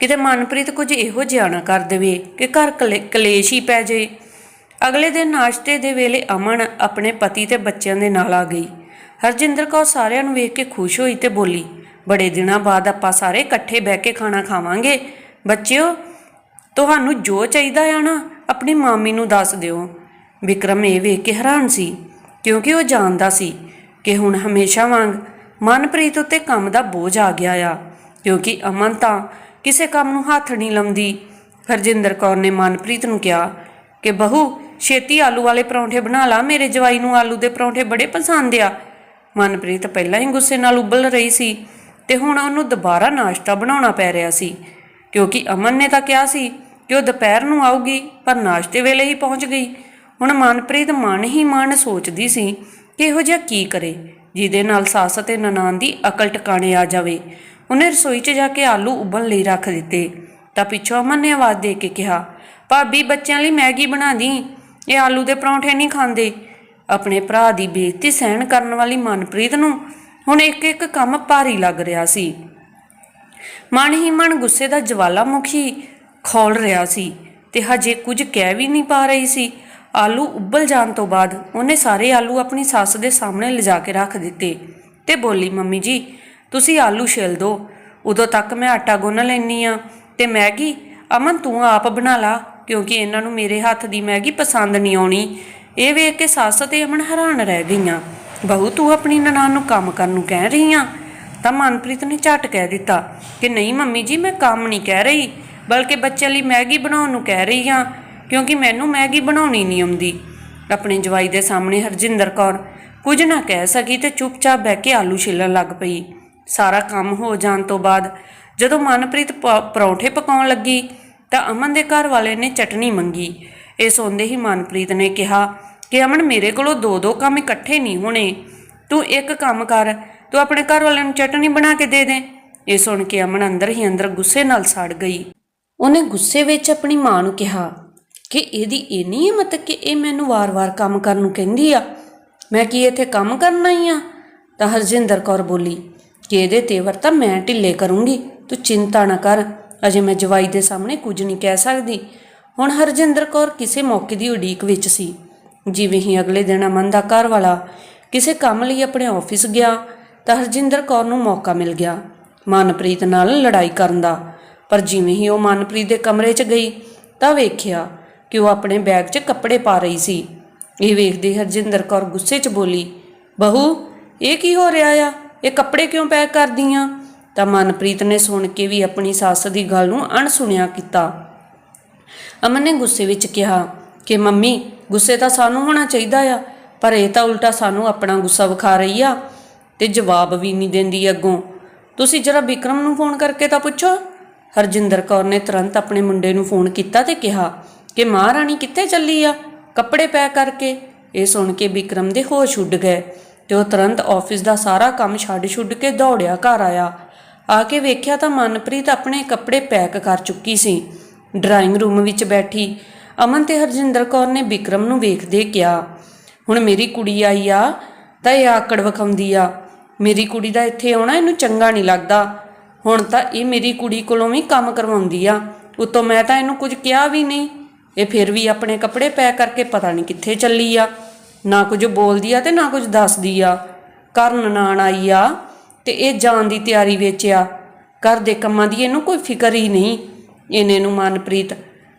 [SPEAKER 1] ਕਿਤੇ ਮਨਪ੍ਰੀਤ ਕੁਝ ਇਹੋ ਜਿਹਾ ਨਾ ਕਰ ਦੇਵੇ ਕਿ ਘਰ ਕਲੇ- ਕਲੇਸ਼ ਹੀ ਪੈ ਜੇ। ਅਗਲੇ ਦਿਨ ਨਾਸ਼ਤੇ ਦੇ ਵੇਲੇ ਅਮਨ ਆਪਣੇ ਪਤੀ ਤੇ ਬੱਚਿਆਂ ਦੇ ਨਾਲ ਆ ਗਈ। ਹਰਜਿੰਦਰ ਕੌਰ ਸਾਰਿਆਂ ਨੂੰ ਵੇਖ ਕੇ ਖੁਸ਼ ਹੋਈ ਤੇ ਬੋਲੀ, ਬੜੇ ਦਿਨਾਂ ਬਾਅਦ ਆਪਾਂ ਸਾਰੇ ਇਕੱਠੇ ਬਹਿ ਕੇ ਖਾਣਾ ਖਾਵਾਂਗੇ। ਬੱਚਿਓ ਤੁਹਾਨੂੰ ਜੋ ਚਾਹੀਦਾ ਆ ਨਾ, ਆਪਣੀ ਮਾਮੀ ਨੂੰ ਦੱਸ ਦਿਓ। ਵਿਕਰਮ ਇਹ ਵੇਖ ਕੇ ਹੈਰਾਨ ਸੀ, ਕਿਉਂਕਿ ਉਹ ਜਾਣਦਾ ਸੀ ਕਿ ਹੁਣ ਹਮੇਸ਼ਾ ਵਾਂਗ ਮਨਪ੍ਰੀਤ ਉੱਤੇ ਕੰਮ ਦਾ ਬੋਝ ਆ ਗਿਆ ਆ, ਕਿਉਂਕਿ ਅਮਨ ਤਾਂ ਕਿਸੇ ਕੰਮ ਨੂੰ ਹੱਥ ਨਹੀਂ ਲਾਉਂਦੀ। ਹਰਜਿੰਦਰ ਕੌਰ ਨੇ ਮਨਪ੍ਰੀਤ ਨੂੰ ਕਿਹਾ ਕਿ, ਬਹੂ, ਛੇਤੀ ਆਲੂ ਵਾਲੇ ਪਰੌਂਠੇ ਬਣਾ ਲਾ, ਮੇਰੇ ਜਵਾਈ ਨੂੰ ਆਲੂ ਦੇ ਪਰੌਂਠੇ ਬੜੇ ਪਸੰਦ ਆ। ਮਨਪ੍ਰੀਤ ਪਹਿਲਾਂ ਹੀ ਗੁੱਸੇ ਨਾਲ ਉਬਲ ਰਹੀ ਸੀ ਤੇ ਹੁਣ ਉਹਨੂੰ ਦੁਬਾਰਾ ਨਾਸ਼ਤਾ ਬਣਾਉਣਾ ਪੈ ਰਿਹਾ ਸੀ, ਕਿਉਂਕਿ ਅਮਨ ਨੇ ਤਾਂ ਕਿਹਾ ਸੀ ਕਿ ਉਹ ਦੁਪਹਿਰ ਨੂੰ ਆਊਗੀ, ਪਰ ਨਾਸ਼ਤੇ ਵੇਲੇ ਹੀ ਪਹੁੰਚ ਗਈ। ਹੁਣ ਮਨਪ੍ਰੀਤ ਮਨ ਹੀ ਮਨ ਸੋਚਦੀ ਸੀ ਕਿ ਇਹੋ ਜਿਹਾ ਕੀ ਕਰੇ, ਜਿਹਦੇ ਨਾਲ ਸੱਸ ਅਤੇ ਨਨਾਣ ਦੀ ਅਕਲ ਟਿਕਾਣੇ ਆ ਜਾਵੇ। ਉਹਨੇ ਰਸੋਈ 'ਚ ਜਾ ਕੇ ਆਲੂ ਉਬਲ ਲਈ ਰੱਖ ਦਿੱਤੇ। ਤਾਂ ਪਿੱਛੋਂ ਅਮਨ ਨੇ ਆਵਾਜ਼ ਦੇ ਕੇ ਕਿਹਾ, ਭਾਬੀ, ਬੱਚਿਆਂ ਲਈ ਮੈਗੀ ਬਣਾ ਦੀ। ਇਹ ਆਲੂ ਦੇ ਪਰੌਂਠੇ ਨਹੀਂ ਖਾਂਦੇ। ਆਪਣੇ ਭਰਾ ਦੀ ਬੇਇੱਜ਼ਤੀ ਸਹਿਣ ਕਰਨ ਵਾਲੀ ਮਨਪ੍ਰੀਤ ਨੂੰ ਹੁਣ ਇੱਕ ਇੱਕ ਕੰਮ ਭਾਰੀ ਲੱਗ ਰਿਹਾ ਸੀ। ਮਨ ਹੀ ਮਨ ਗੁੱਸੇ ਦਾ ਜਵਾਲਾਮੁਖੀ ਖੋਲ ਰਿਹਾ ਸੀ ਤੇ ਹਜੇ ਕੁਝ ਕਹਿ ਵੀ ਨਹੀਂ ਪਾ ਰਹੀ ਸੀ। ਆਲੂ ਉਬਲ ਜਾਣ ਤੋਂ ਬਾਅਦ ਉਹਨੇ ਸਾਰੇ ਆਲੂ ਆਪਣੀ ਸੱਸ ਦੇ ਸਾਹਮਣੇ ਲਿਜਾ ਕੇ ਰੱਖ ਦਿੱਤੇ ਤੇ ਬੋਲੀ, ਮੰਮੀ ਜੀ, ਤੁਸੀਂ ਆਲੂ ਛਿਲ ਦਿਓ ਉਦੋਂ ਤੱਕ ਮੈਂ ਆਟਾ ਗੁੰਨ ਲੈਣੀ ਆ ਤੇ ਮੈਗੀ, ਅਮਨ ਤੂੰ ਆਪ ਬਣਾ ਲਾ, ਕਿਉਂਕਿ ਇਹਨਾਂ ਨੂੰ ਮੇਰੇ ਹੱਥ ਦੀ ਮੈਗੀ ਪਸੰਦ ਨਹੀਂ ਆਉਣੀ। ਇਹ ਵੇਖ ਕੇ ਸੱਸ ਤੇ ਅਮਨ ਹੈਰਾਨ ਰਹਿ ਗਈਆਂ। ਬਹੂ, ਤੂੰ ਆਪਣੀ ਨਨਾਣ ਨੂੰ ਕੰਮ ਕਰਨ ਨੂੰ ਕਹਿ ਰਹੀ ਆ ਤਾਂ ਮਨਪ੍ਰੀਤ ਨੇ ਝਟ ਕਹਿ ਦਿੱਤਾ ਕਿ, ਨਹੀਂ ਮੰਮੀ ਜੀ, ਮੈਂ ਕੰਮ ਨਹੀਂ ਕਹਿ ਰਹੀ। ਬਲਕਿ ਬੱਚਿਆਂ ਲਈ ਮੈਗੀ ਬਣਾਉਣ ਨੂੰ ਕਹਿ ਰਹੀ ਹਾਂ, ਕਿਉਂਕਿ ਮੈਨੂੰ ਮੈਗੀ ਬਣਾਉਣੀ ਨਹੀਂ ਆਉਂਦੀ। ਆਪਣੇ ਜਵਾਈ ਦੇ ਸਾਹਮਣੇ ਹਰਜਿੰਦਰ ਕੌਰ ਕੁਝ ਨਾ ਕਹਿ ਸਕੀ ਤੇ ਚੁੱਪਚਾਪ ਬਹਿ ਕੇ ਆਲੂ ਛਿੱਲਣ ਲੱਗ ਪਈ। ਸਾਰਾ ਕੰਮ ਹੋ ਜਾਣ ਤੋਂ ਬਾਅਦ ਜਦੋਂ ਮਨਪ੍ਰੀਤ ਪ- ਪਰੌਂਠੇ ਪਕਾਉਣ ਲੱਗੀ ਤਾਂ ਅਮਨ ਦੇ ਘਰ ਵਾਲੇ ਨੇ ਚਟਨੀ ਮੰਗੀ। ਇਹ ਸੁਣਦੇ ਹੀ ਮਨਪ੍ਰੀਤ ਨੇ ਕਿਹਾ ਕਿ ਅਮਨ ਮੇਰੇ ਕੋਲੋਂ ਦੋ ਦੋ ਕੰਮ ਇਕੱਠੇ ਨਹੀਂ ਹੋਣੇ। ਤੂੰ ਇੱਕ ਕੰਮ ਕਰ, ਤੂੰ ਆਪਣੇ ਘਰ ਵਾਲਿਆਂ ਨੂੰ ਚਟਨੀ ਬਣਾ ਕੇ ਦੇ ਦੇ। ਇਹ ਸੁਣ ਕੇ ਅਮਨ ਅੰਦਰ ਹੀ ਅੰਦਰ ਗੁੱਸੇ ਨਾਲ ਸੜ ਗਈ। ਉਹਨੇ ਗੁੱਸੇ ਵਿੱਚ ਆਪਣੀ ਮਾਂ ਨੂੰ ਕਿਹਾ ਕਿ ਇਹਦੀ ਇੰਨੀ ਹਿੰਮਤ ਕਿ ਇਹ ਮੈਨੂੰ ਵਾਰ-ਵਾਰ ਕੰਮ ਕਰਨ ਨੂੰ ਕਹਿੰਦੀ ਆ। ਮੈਂ ਕੀ ਇੱਥੇ ਕੰਮ ਕਰਨਾ ਹੀ ਆ? ਤਾਂ ਹਰਜਿੰਦਰ ਕੌਰ ਬੋਲੀ, ਕਿ ਇਹਦੇ ਤੇਵਰ ਤਾਂ ਮੈਂ ਢਿੱਲੇ ਕਰੂੰਗੀ, ਤੂੰ ਚਿੰਤਾ ਨਾ ਕਰ, ਅਜੇ ਮੈਂ ਜਵਾਈ ਦੇ ਸਾਹਮਣੇ ਕੁਝ ਨਹੀਂ ਕਹਿ ਸਕਦੀ। ਹੁਣ ਹਰਜਿੰਦਰ ਕੌਰ ਕਿਸੇ ਮੌਕੇ ਦੀ ਉਡੀਕ ਵਿੱਚ ਸੀ। ਜਿਵੇਂ ਹੀ ਅਗਲੇ ਦਿਨ ਅਮਨ ਦਾ ਘਰ ਵਾਲਾ ਕਿਸੇ ਕੰਮ ਲਈ ਆਪਣੇ ਆਫਿਸ ਗਿਆ, ਤਾਂ ਹਰਜਿੰਦਰ ਕੌਰ ਨੂੰ ਮੌਕਾ ਮਿਲ ਗਿਆ। ਮਨਪ੍ਰੀਤ ਨਾਲ ਲੜਾਈ ਕਰਨ ਦਾ ਪਰ ਜਿਵੇਂ ਹੀ ਉਹ ਮਨਪ੍ਰੀਤ ਦੇ ਕਮਰੇ 'ਚ ਗਈ ਤਾਂ ਵੇਖਿਆ ਕਿ ਉਹ ਆਪਣੇ ਬੈਗ 'ਚ ਕੱਪੜੇ ਪਾ ਰਹੀ ਸੀ। ਇਹ ਵੇਖਦੇ ਹਰਜਿੰਦਰ ਕੌਰ ਗੁੱਸੇ 'ਚ ਬੋਲੀ, ਬਹੂ, ਇਹ ਕੀ ਹੋ ਰਿਹਾ ਆ? ਇਹ ਕੱਪੜੇ ਕਿਉਂ ਪੈਕ ਕਰਦੀਆਂ? ਤਾਂ ਮਨਪ੍ਰੀਤ ਨੇ ਸੁਣ ਕੇ ਵੀ ਆਪਣੀ ਸੱਸ ਦੀ ਗੱਲ ਨੂੰ ਅਣਸੁਣਿਆ ਕੀਤਾ। ਅਮਨ ਨੇ ਗੁੱਸੇ ਵਿੱਚ ਕਿਹਾ ਕਿ, ਮੰਮੀ, ਗੁੱਸੇ ਤਾਂ ਸਾਨੂੰ ਹੋਣਾ ਚਾਹੀਦਾ ਆ, ਪਰ ਇਹ ਤਾਂ ਉਲਟਾ ਸਾਨੂੰ ਆਪਣਾ ਗੁੱਸਾ ਵਿਖਾ ਰਹੀ ਆ। ਤੇ ਜਵਾਬ ਵੀ ਨਹੀਂ ਦਿੰਦੀ ਅੱਗੋਂ, ਤੁਸੀਂ ਜਰਾ ਵਿਕਰਮ ਨੂੰ ਫੋਨ ਕਰਕੇ ਤਾਂ ਪੁੱਛੋ। ਹਰਜਿੰਦਰ ਕੌਰ ਨੇ ਤੁਰੰਤ ਆਪਣੇ ਮੁੰਡੇ ਨੂੰ ਫੋਨ ਕੀਤਾ ਤੇ ਕਿਹਾ ਕਿ ਮਹਾਰਾਣੀ ਕਿੱਥੇ ਚੱਲੀ ਆ? ਕੱਪੜੇ ਪੈਕ ਕਰਕੇ। ਇਹ ਸੁਣ ਕੇ ਵਿਕਰਮ ਦੇ ਹੋਸ਼ ਉੱਡ ਗਏ ਤੇ ਉਹ ਤੁਰੰਤ ਆਫਿਸ ਦਾ ਸਾਰਾ ਕੰਮ ਛੱਡ ਛੁੱਡ ਕੇ ਦੌੜਿਆ ਘਰ ਆਇਆ। ਆ ਕੇ ਵੇਖਿਆ ਤਾਂ ਮਨਪ੍ਰੀਤ ਆਪਣੇ ਕੱਪੜੇ ਪੈਕ ਕਰ ਚੁੱਕੀ ਸੀ। ਡਰਾਇੰਗ ਰੂਮ ਵਿੱਚ ਬੈਠੀ। ਅਮਨ ਤੇ ਹਰਜਿੰਦਰ ਕੌਰ ਨੇ ਵਿਕਰਮ ਨੂੰ ਵੇਖਦੇ ਕਿਹਾ, ਹੁਣ ਮੇਰੀ ਕੁੜੀ ਆਈ ਆ ਤਾਂ ਇਹ ਆਕੜ ਵਿਖਾਉਂਦੀ ਆ। ਮੇਰੀ ਕੁੜੀ ਦਾ ਇੱਥੇ ਆਉਣਾ ਇਹਨੂੰ ਚੰਗਾ ਨਹੀਂ ਲੱਗਦਾ। ਹੁਣ ਤਾਂ ਇਹ ਮੇਰੀ ਕੁੜੀ ਕੋਲੋਂ ਵੀ ਕੰਮ ਕਰਵਾਉਂਦੀ ਆ। ਉਤੋਂ ਮੈਂ ਤਾਂ ਇਹਨੂੰ ਕੁਝ ਕਿਹਾ ਵੀ ਨਹੀਂ। ਇਹ ਫਿਰ ਵੀ ਆਪਣੇ ਕੱਪੜੇ ਪੈਕ ਕਰਕੇ ਪਤਾ ਨਹੀਂ ਕਿੱਥੇ ਚੱਲੀ ਆ। ਨਾ ਕੁਝ ਬੋਲਦੀ ਆ ਤੇ ਨਾ ਕੁਝ ਦੱਸਦੀ ਆ। ਕਰਨ ਨਾਣ ਆਈ ਆ ਤੇ ਇਹ ਜਾਣ ਦੀ ਤਿਆਰੀ ਵਿੱਚ ਆ। ਘਰ ਦੇ ਕੰਮਾਂ ਦੀ ਇਹਨੂੰ ਕੋਈ ਫਿਕਰ ਹੀ ਨਹੀਂ। ਇਹਨੇ ਨੂੰ ਮਨਪ੍ਰੀਤ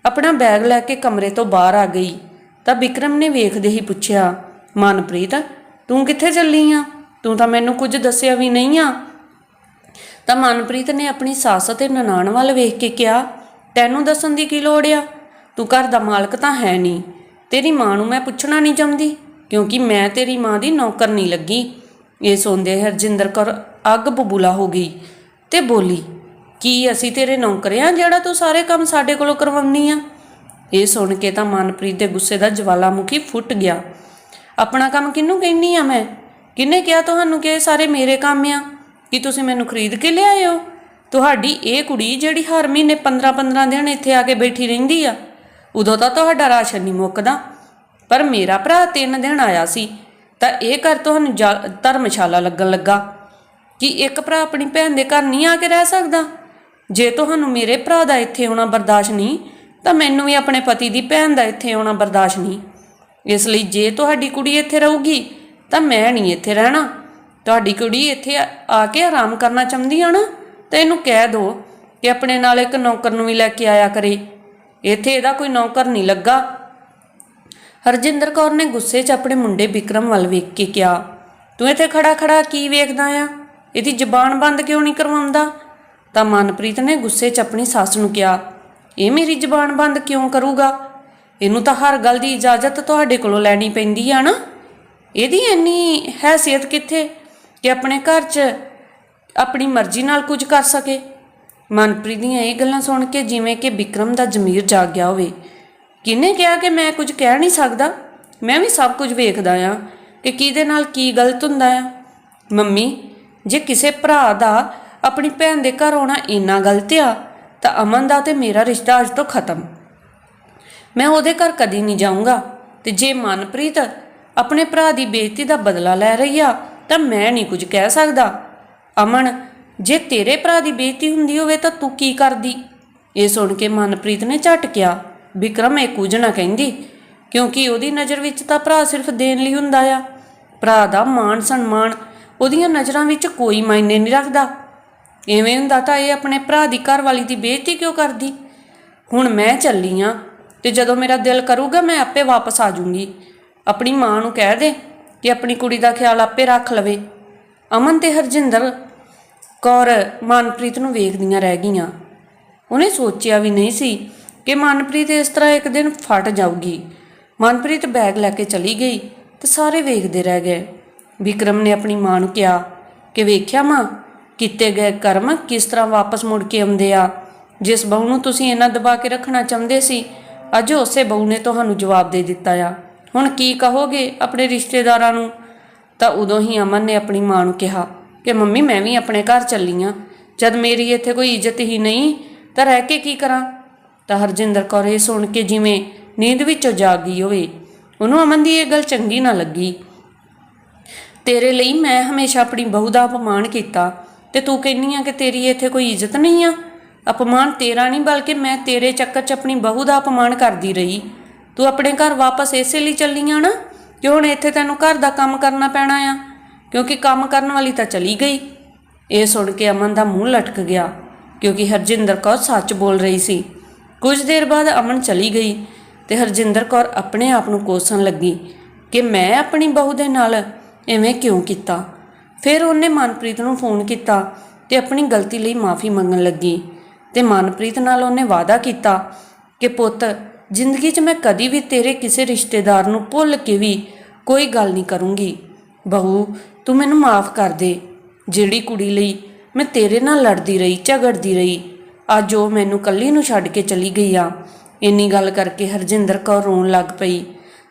[SPEAKER 1] ਆਪਣਾ ਬੈਗ ਲੈ ਕੇ ਕਮਰੇ ਤੋਂ ਬਾਹਰ ਆ ਗਈ। ਤਾਂ ਵਿਕਰਮ ਨੇ ਵੇਖਦੇ ਹੀ ਪੁੱਛਿਆ, ਮਨਪ੍ਰੀਤ, ਤੂੰ ਕਿੱਥੇ ਚੱਲੀ ਆ? ਤੂੰ ਤਾਂ ਮੈਨੂੰ ਕੁਝ ਦੱਸਿਆ ਵੀ ਨਹੀਂ ਆ। ਤਾਂ ਮਨਪ੍ਰੀਤ ਨੇ ਆਪਣੀ ਸੱਸ ਅਤੇ ਨਨਾਣ ਵੱਲ ਵੇਖ ਕੇ ਕਿਹਾ, ਤੈਨੂੰ ਦੱਸਣ ਦੀ ਕੀ ਲੋੜ ਆ? ਤੂੰ ਘਰ ਦਾ ਮਾਲਕ ਤਾਂ ਹੈ ਨਹੀਂ। ਤੇਰੀ ਮਾਂ ਨੂੰ ਮੈਂ ਪੁੱਛਣਾ ਨਹੀਂ ਚਾਹੁੰਦੀ, ਕਿਉਂਕਿ ਮੈਂ ਤੇਰੀ ਮਾਂ ਦੀ ਨੌਕਰ ਨਹੀਂ ਲੱਗੀ। ਇਹ ਸੁਣਦੇ ਹਰਜਿੰਦਰ ਕੌਰ ਅੱਗ ਬਬੂਲਾ ਹੋ ਗਈ ਤੇ ਬੋਲੀ, ਕੀ ਅਸੀਂ ਤੇਰੇ ਨੌਕਰ ਆ ਜਿਹੜਾ ਤੂੰ ਸਾਰੇ ਕੰਮ ਸਾਡੇ ਕੋਲੋਂ ਕਰਵਾਉਣੀ ਆ? ਇਹ ਸੁਣ ਕੇ ਤਾਂ ਮਨਪ੍ਰੀਤ ਦੇ ਗੁੱਸੇ ਦਾ ਜਵਾਲਾਮੁਖੀ ਫੁੱਟ ਗਿਆ, ਆਪਣਾ ਕੰਮ ਕਿਹਨੂੰ ਕਹਿਨੀ ਆ ਮੈਂ? ਕਿਹਨੇ ਕਿਹਾ ਤੁਹਾਨੂੰ ਕਿ ਇਹ ਸਾਰੇ ਮੇਰੇ ਕੰਮ ਆ? ਕਿ ਤੁਸੀਂ ਮੈਨੂੰ ਖਰੀਦ ਕੇ ਲਿਆਏ ਹੋ? ਤੁਹਾਡੀ ਇਹ ਕੁੜੀ ਜਿਹੜੀ ਹਰ ਮਹੀਨੇ 15-15 ਦਿਨ ਇੱਥੇ ਆ ਕੇ ਬੈਠੀ ਰਹਿੰਦੀ ਆ, ਉਦੋਂ ਤਾਂ ਤੁਹਾਡਾ ਰਾਸ਼ਨ ਨਹੀਂ ਮੁੱਕਦਾ। ਪਰ ਮੇਰਾ ਭਰਾ ਤਿੰਨ ਦਿਨ ਆਇਆ ਸੀ, ਤਾਂ ਇਹ ਘਰ ਤੁਹਾਨੂੰ ਜਾ- ਧਰਮਸ਼ਾਲਾ ਲੱਗਣ ਲੱਗਾ। ਕਿ ਇੱਕ ਭਰਾ ਆਪਣੀ ਭੈਣ ਦੇ ਘਰ ਨਹੀਂ ਆ ਕੇ ਰਹਿ ਸਕਦਾ? ਜੇ ਤੁਹਾਨੂੰ ਮੇਰੇ ਭਰਾ ਦਾ ਇੱਥੇ ਆਉਣਾ ਬਰਦਾਸ਼ਤ ਨਹੀਂ, ਤਾਂ ਮੈਨੂੰ ਵੀ ਆਪਣੇ ਪਤੀ ਦੀ ਭੈਣ ਦਾ ਇੱਥੇ ਆਉਣਾ ਬਰਦਾਸ਼ਤ ਨਹੀਂ। ਇਸ ਲਈ ਜੇ ਤੁਹਾਡੀ ਕੁੜੀ ਇੱਥੇ ਰਹੂਗੀ, ਤਾਂ ਮੈਂ ਨਹੀਂ ਇੱਥੇ ਰਹਿਣਾ। ਤੁਹਾਡੀ ਕੁੜੀ ਇੱਥੇ ਆ ਆ ਕੇ ਆਰਾਮ ਕਰਨਾ ਚਾਹੁੰਦੀ ਆ ਨਾ, ਤਾਂ ਇਹਨੂੰ ਕਹਿ ਦਿਓ ਕਿ ਆਪਣੇ ਨਾਲ ਇੱਕ ਨੌਕਰ ਨੂੰ ਵੀ ਲੈ ਕੇ ਆਇਆ ਕਰੇ। ਇੱਥੇ ਇਹਦਾ ਕੋਈ ਨੌਕਰ ਨਹੀਂ ਲੱਗਾ। ਹਰਜਿੰਦਰ ਕੌਰ ਨੇ ਗੁੱਸੇ 'ਚ ਆਪਣੇ ਮੁੰਡੇ ਵਿਕਰਮ ਵੱਲ ਵੇਖ ਕੇ ਕਿਹਾ, ਤੂੰ ਇੱਥੇ ਖੜਾ ਖੜਾ ਕੀ ਵੇਖਦਾ ਆ? ਇਹਦੀ ਜ਼ਬਾਨ ਬੰਦ ਕਿਉਂ ਨਹੀਂ ਕਰਵਾਉਂਦਾ? ਤਾਂ ਮਨਪ੍ਰੀਤ ਨੇ ਗੁੱਸੇ 'ਚ ਆਪਣੀ ਸੱਸ ਨੂੰ ਕਿਹਾ, ਇਹ ਮੇਰੀ ਜ਼ਬਾਨ ਬੰਦ ਕਿਉਂ ਕਰੂਗਾ? ਇਹਨੂੰ ਤਾਂ ਹਰ ਗੱਲ ਦੀ ਇਜਾਜ਼ਤ ਤੁਹਾਡੇ ਕੋਲੋਂ ਲੈਣੀ ਪੈਂਦੀ ਆ ਨਾ? ਇਹਦੀ ਇੰਨੀ ਹੈਸੀਅਤ ਕਿੱਥੇ? ਕਿ ਆਪਣੇ ਘਰ 'ਚ ਆਪਣੀ ਮਰਜ਼ੀ ਨਾਲ ਕੁਝ ਕਰ ਸਕੇ। ਮਨਪ੍ਰੀਤ ਦੀਆਂ ਇਹ ਗੱਲਾਂ ਸੁਣ ਕੇ ਜਿਵੇਂ ਕਿ ਵਿਕਰਮ ਦਾ ਜ਼ਮੀਰ ਜਾਗ ਗਿਆ ਹੋਵੇ। ਕਿਹਨੇ ਕਿਹਾ ਕਿ ਮੈਂ ਕੁਝ ਕਹਿ ਨਹੀਂ ਸਕਦਾ? ਮੈਂ ਵੀ ਸਭ ਕੁਝ ਵੇਖਦਾ ਆ ਕਿ ਕਿਹਦੇ ਨਾਲ ਕੀ ਗਲਤ ਹੁੰਦਾ ਆ। ਮੰਮੀ, ਜੇ ਕਿਸੇ ਭਰਾ ਦਾ ਆਪਣੀ ਭੈਣ ਦੇ ਘਰ ਆਉਣਾ ਇੰਨਾ ਗਲਤ ਆ, ਤਾਂ ਅਮਨ ਦਾ ਤੇ ਮੇਰਾ ਰਿਸ਼ਤਾ ਅੱਜ ਤੋਂ ਖਤਮ। ਮੈਂ ਉਹਦੇ ਘਰ ਕਦੀ ਨਹੀਂ ਜਾਊਂਗਾ। ਤੇ ਜੇ ਮਨਪ੍ਰੀਤ ਆਪਣੇ ਭਰਾ ਦੀ ਬੇਇੱਜ਼ਤੀ ਦਾ ਬਦਲਾ ਲੈ ਰਹੀ ਆ ਤਾਂ ਮੈਂ ਨਹੀਂ ਕੁਝ ਕਹਿ ਸਕਦਾ। ਅਮਨ, ਜੇ ਤੇਰੇ ਭਰਾ ਦੀ ਬੇਇੱਜ਼ਤੀ ਹੁੰਦੀ ਹੋਵੇ ਤਾਂ ਤੂੰ ਕੀ ਕਰਦੀ? ਇਹ ਸੁਣ ਕੇ ਮਨਪ੍ਰੀਤ ਨੇ ਝਟਕਿਆ ਵਿਕਰਮ, ਇਹ ਕੁਝ ਨਾ ਕਹਿੰਦੀ, ਕਿਉਂਕਿ ਉਹਦੀ ਨਜ਼ਰ ਵਿੱਚ ਤਾਂ ਭਰਾ ਸਿਰਫ ਦੇਣ ਲਈ ਹੁੰਦਾ ਆ। ਭਰਾ ਦਾ ਮਾਣ ਸਨਮਾਨ ਉਹਦੀਆਂ ਨਜ਼ਰਾਂ ਵਿੱਚ ਕੋਈ ਮਾਇਨੇ ਨਹੀਂ ਰੱਖਦਾ। ਐਵੇਂ ਹੁੰਦਾ ਤਾਂ ਇਹ ਆਪਣੇ ਭਰਾ ਦੀ ਘਰਵਾਲੀ ਦੀ ਬੇਇੱਜ਼ਤੀ ਕਿਉਂ ਕਰਦੀ? ਹੁਣ ਮੈਂ ਚੱਲੀ ਆ ਤੇ ਜਦੋਂ ਮੇਰਾ ਦਿਲ ਕਰੂਗਾ ਮੈਂ ਆਪੇ ਵਾਪਸ ਆ ਜਾਊਂਗੀ ਆਪਣੀ ਮਾਂ ਨੂੰ ਕਹਿ ਦੇ ਕਿ ਆਪਣੀ ਕੁੜੀ ਦਾ ਖਿਆਲ ਆਪੇ ਰੱਖ ਲਵੇ। ਅਮਨ ਤੇ ਹਰਜਿੰਦਰ ਕੌਰ ਮਨਪ੍ਰੀਤ ਨੂੰ ਵੇਖਦੀਆਂ ਰਹਿ ਗਈਆਂ। ਉਹਨੇ ਸੋਚਿਆ ਵੀ ਨਹੀਂ ਸੀ ਕਿ ਮਨਪ੍ਰੀਤ ਇਸ ਤਰ੍ਹਾਂ ਇੱਕ ਦਿਨ ਫਟ ਜਾਊਗੀ। ਮਨਪ੍ਰੀਤ ਬੈਗ ਲੈ ਕੇ ਚਲੀ ਗਈ ਤੇ ਸਾਰੇ ਵੇਖਦੇ ਰਹਿ ਗਏ। ਵਿਕਰਮ ਨੇ ਆਪਣੀ ਮਾਂ ਨੂੰ ਕਿਹਾ ਕਿ ਵੇਖਿਆ ਮਾਂ, ਕੀਤੇ ਗਏ ਕਰਮ ਕਿਸ ਤਰ੍ਹਾਂ ਵਾਪਸ ਮੁੜ ਕੇ ਆਉਂਦੇ ਆ? ਜਿਸ ਬਹੂ ਨੂੰ ਤੁਸੀਂ ਇਹਨਾਂ ਦਬਾ ਕੇ ਰੱਖਣਾ ਚਾਹੁੰਦੇ ਸੀ, ਅੱਜ ਉਸੇ ਬਹੂ ਨੇ ਤੁਹਾਨੂੰ ਜਵਾਬ ਦੇ ਦਿੱਤਾ ਆ। ਹੁਣ ਕੀ ਕਹੋਗੇ ਆਪਣੇ ਰਿਸ਼ਤੇਦਾਰਾਂ ਨੂੰ? ਤਾਂ ਉਦੋਂ ਹੀ ਅਮਨ ਨੇ ਆਪਣੀ ਮਾਂ ਨੂੰ ਕਿਹਾ ਕਿ ਮੰਮੀ ਮੈਂ ਵੀ ਆਪਣੇ ਘਰ ਚੱਲੀ ਆਂ। ਜਦ ਮੇਰੀ ਇੱਥੇ ਕੋਈ ਇੱਜ਼ਤ ਹੀ ਨਹੀਂ, ਤਾਂ ਰਹਿ ਕੇ ਕੀ ਕਰਾਂ? ਤਾਂ ਹਰਜਿੰਦਰ ਕੌਰ ਇਹ ਸੁਣ ਕੇ ਜਿਵੇਂ ਨੀਂਦ ਵਿੱਚੋਂ ਜਾਗ ਗਈ ਹੋਵੇ, ਉਹਨੂੰ ਅਮਨ ਦੀ ਇਹ ਗੱਲ ਚੰਗੀ ਨਾ ਲੱਗੀ। ਤੇਰੇ ਲਈ ਮੈਂ ਹਮੇਸ਼ਾ ਆਪਣੀ ਬਹੂ ਦਾ ਅਪਮਾਨ ਕੀਤਾ ਤੇ ਤੂੰ ਕਹਿੰਨੀ ਆ ਕਿ ਤੇਰੀ ਇੱਥੇ ਕੋਈ ਇੱਜ਼ਤ ਨਹੀਂ ਆ? ਅਪਮਾਨ ਤੇਰਾ ਨਹੀਂ, ਬਲਕਿ ਮੈਂ ਤੇਰੇ ਚੱਕਰ 'ਚ ਆਪਣੀ ਬਹੂ ਦਾ ਅਪਮਾਨ ਕਰਦੀ ਰਹੀ। ਤੂੰ ਆਪਣੇ ਘਰ ਵਾਪਸ ਇਸੇ ਲਈ ਚੱਲੀ ਆ ਨਾ, ਕਿ ਹੁਣ ਇੱਥੇ ਤੈਨੂੰ ਘਰ ਦਾ ਕੰਮ ਕਰਨਾ ਪੈਣਾ ਆ, ਕਿਉਂਕਿ ਕੰਮ ਕਰਨ ਵਾਲੀ ਤਾਂ ਚਲੀ ਗਈ। ਇਹ ਸੁਣ ਕੇ ਅਮਨ ਦਾ ਮੂੰਹ ਲਟਕ ਗਿਆ, ਕਿਉਂਕਿ ਹਰਜਿੰਦਰ ਕੌਰ ਸੱਚ ਬੋਲ ਰਹੀ ਸੀ। ਕੁਝ ਦੇਰ ਬਾਅਦ ਅਮਨ ਚਲੀ ਗਈ ਤੇ ਹਰਜਿੰਦਰ ਕੌਰ ਆਪਣੇ ਆਪ ਨੂੰ ਕੋਸਣ ਲੱਗੀ ਕਿ ਮੈਂ ਆਪਣੀ ਬਹੂ ਦੇ ਨਾਲ ਐਵੇਂ ਕਿਉਂ ਕੀਤਾ? ਫਿਰ ਉਹਨੇ ਮਨਪ੍ਰੀਤ ਨੂੰ ਫੋਨ ਕੀਤਾ ਤੇ ਆਪਣੀ ਗਲਤੀ ਲਈ ਮਾਫੀ ਮੰਗਣ ਲੱਗੀ ਤੇ ਮਨਪ੍ਰੀਤ ਨਾਲ ਉਹਨੇ ਵਾਅਦਾ ਕੀਤਾ ਕਿ ਪੁੱਤ ਜ਼ਿੰਦਗੀ 'ਚ ਮੈਂ ਕਦੀ ਵੀ ਤੇਰੇ ਕਿਸੇ ਰਿਸ਼ਤੇਦਾਰ ਨੂੰ ਭੁੱਲ ਕੇ ਵੀ ਕੋਈ ਗੱਲ ਨਹੀਂ ਕਰੂੰਗੀ। ਬਹੂ, ਤੂੰ ਮੈਨੂੰ ਮਾਫ ਕਰ ਦੇ। ਜਿਹੜੀ ਕੁੜੀ ਲਈ ਮੈਂ ਤੇਰੇ ਨਾਲ ਲੜਦੀ ਰਹੀ, ਝਗੜਦੀ ਰਹੀ, ਅੱਜ ਉਹ ਮੈਨੂੰ ਕੱਲੀ ਨੂੰ ਛੱਡ ਕੇ ਚਲੀ ਗਈ ਆ। ਇੰਨੀ ਗੱਲ ਕਰਕੇ ਹਰਜਿੰਦਰ ਕੌਰ ਰੋਣ ਲੱਗ ਪਈ।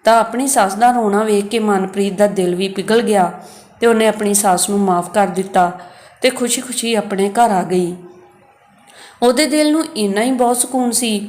[SPEAKER 1] ਤਾਂ ਆਪਣੀ ਸੱਸ ਦਾ ਰੋਣਾ ਵੇਖ ਕੇ ਮਨਪ੍ਰੀਤ ਦਾ ਦਿਲ ਵੀ ਪਿਘਲ ਗਿਆ ਤੇ ਉਹਨੇ ਆਪਣੀ ਸੱਸ ਨੂੰ ਮਾਫ ਕਰ ਦਿੱਤਾ ਤੇ ਖੁਸ਼ੀ-ਖੁਸ਼ੀ ਆਪਣੇ ਘਰ ਆ ਗਈ। ਉਹਦੇ ਦਿਲ ਨੂੰ ਇੰਨਾ ਹੀ ਬਹੁਤ ਸਕੂਨ ਸੀ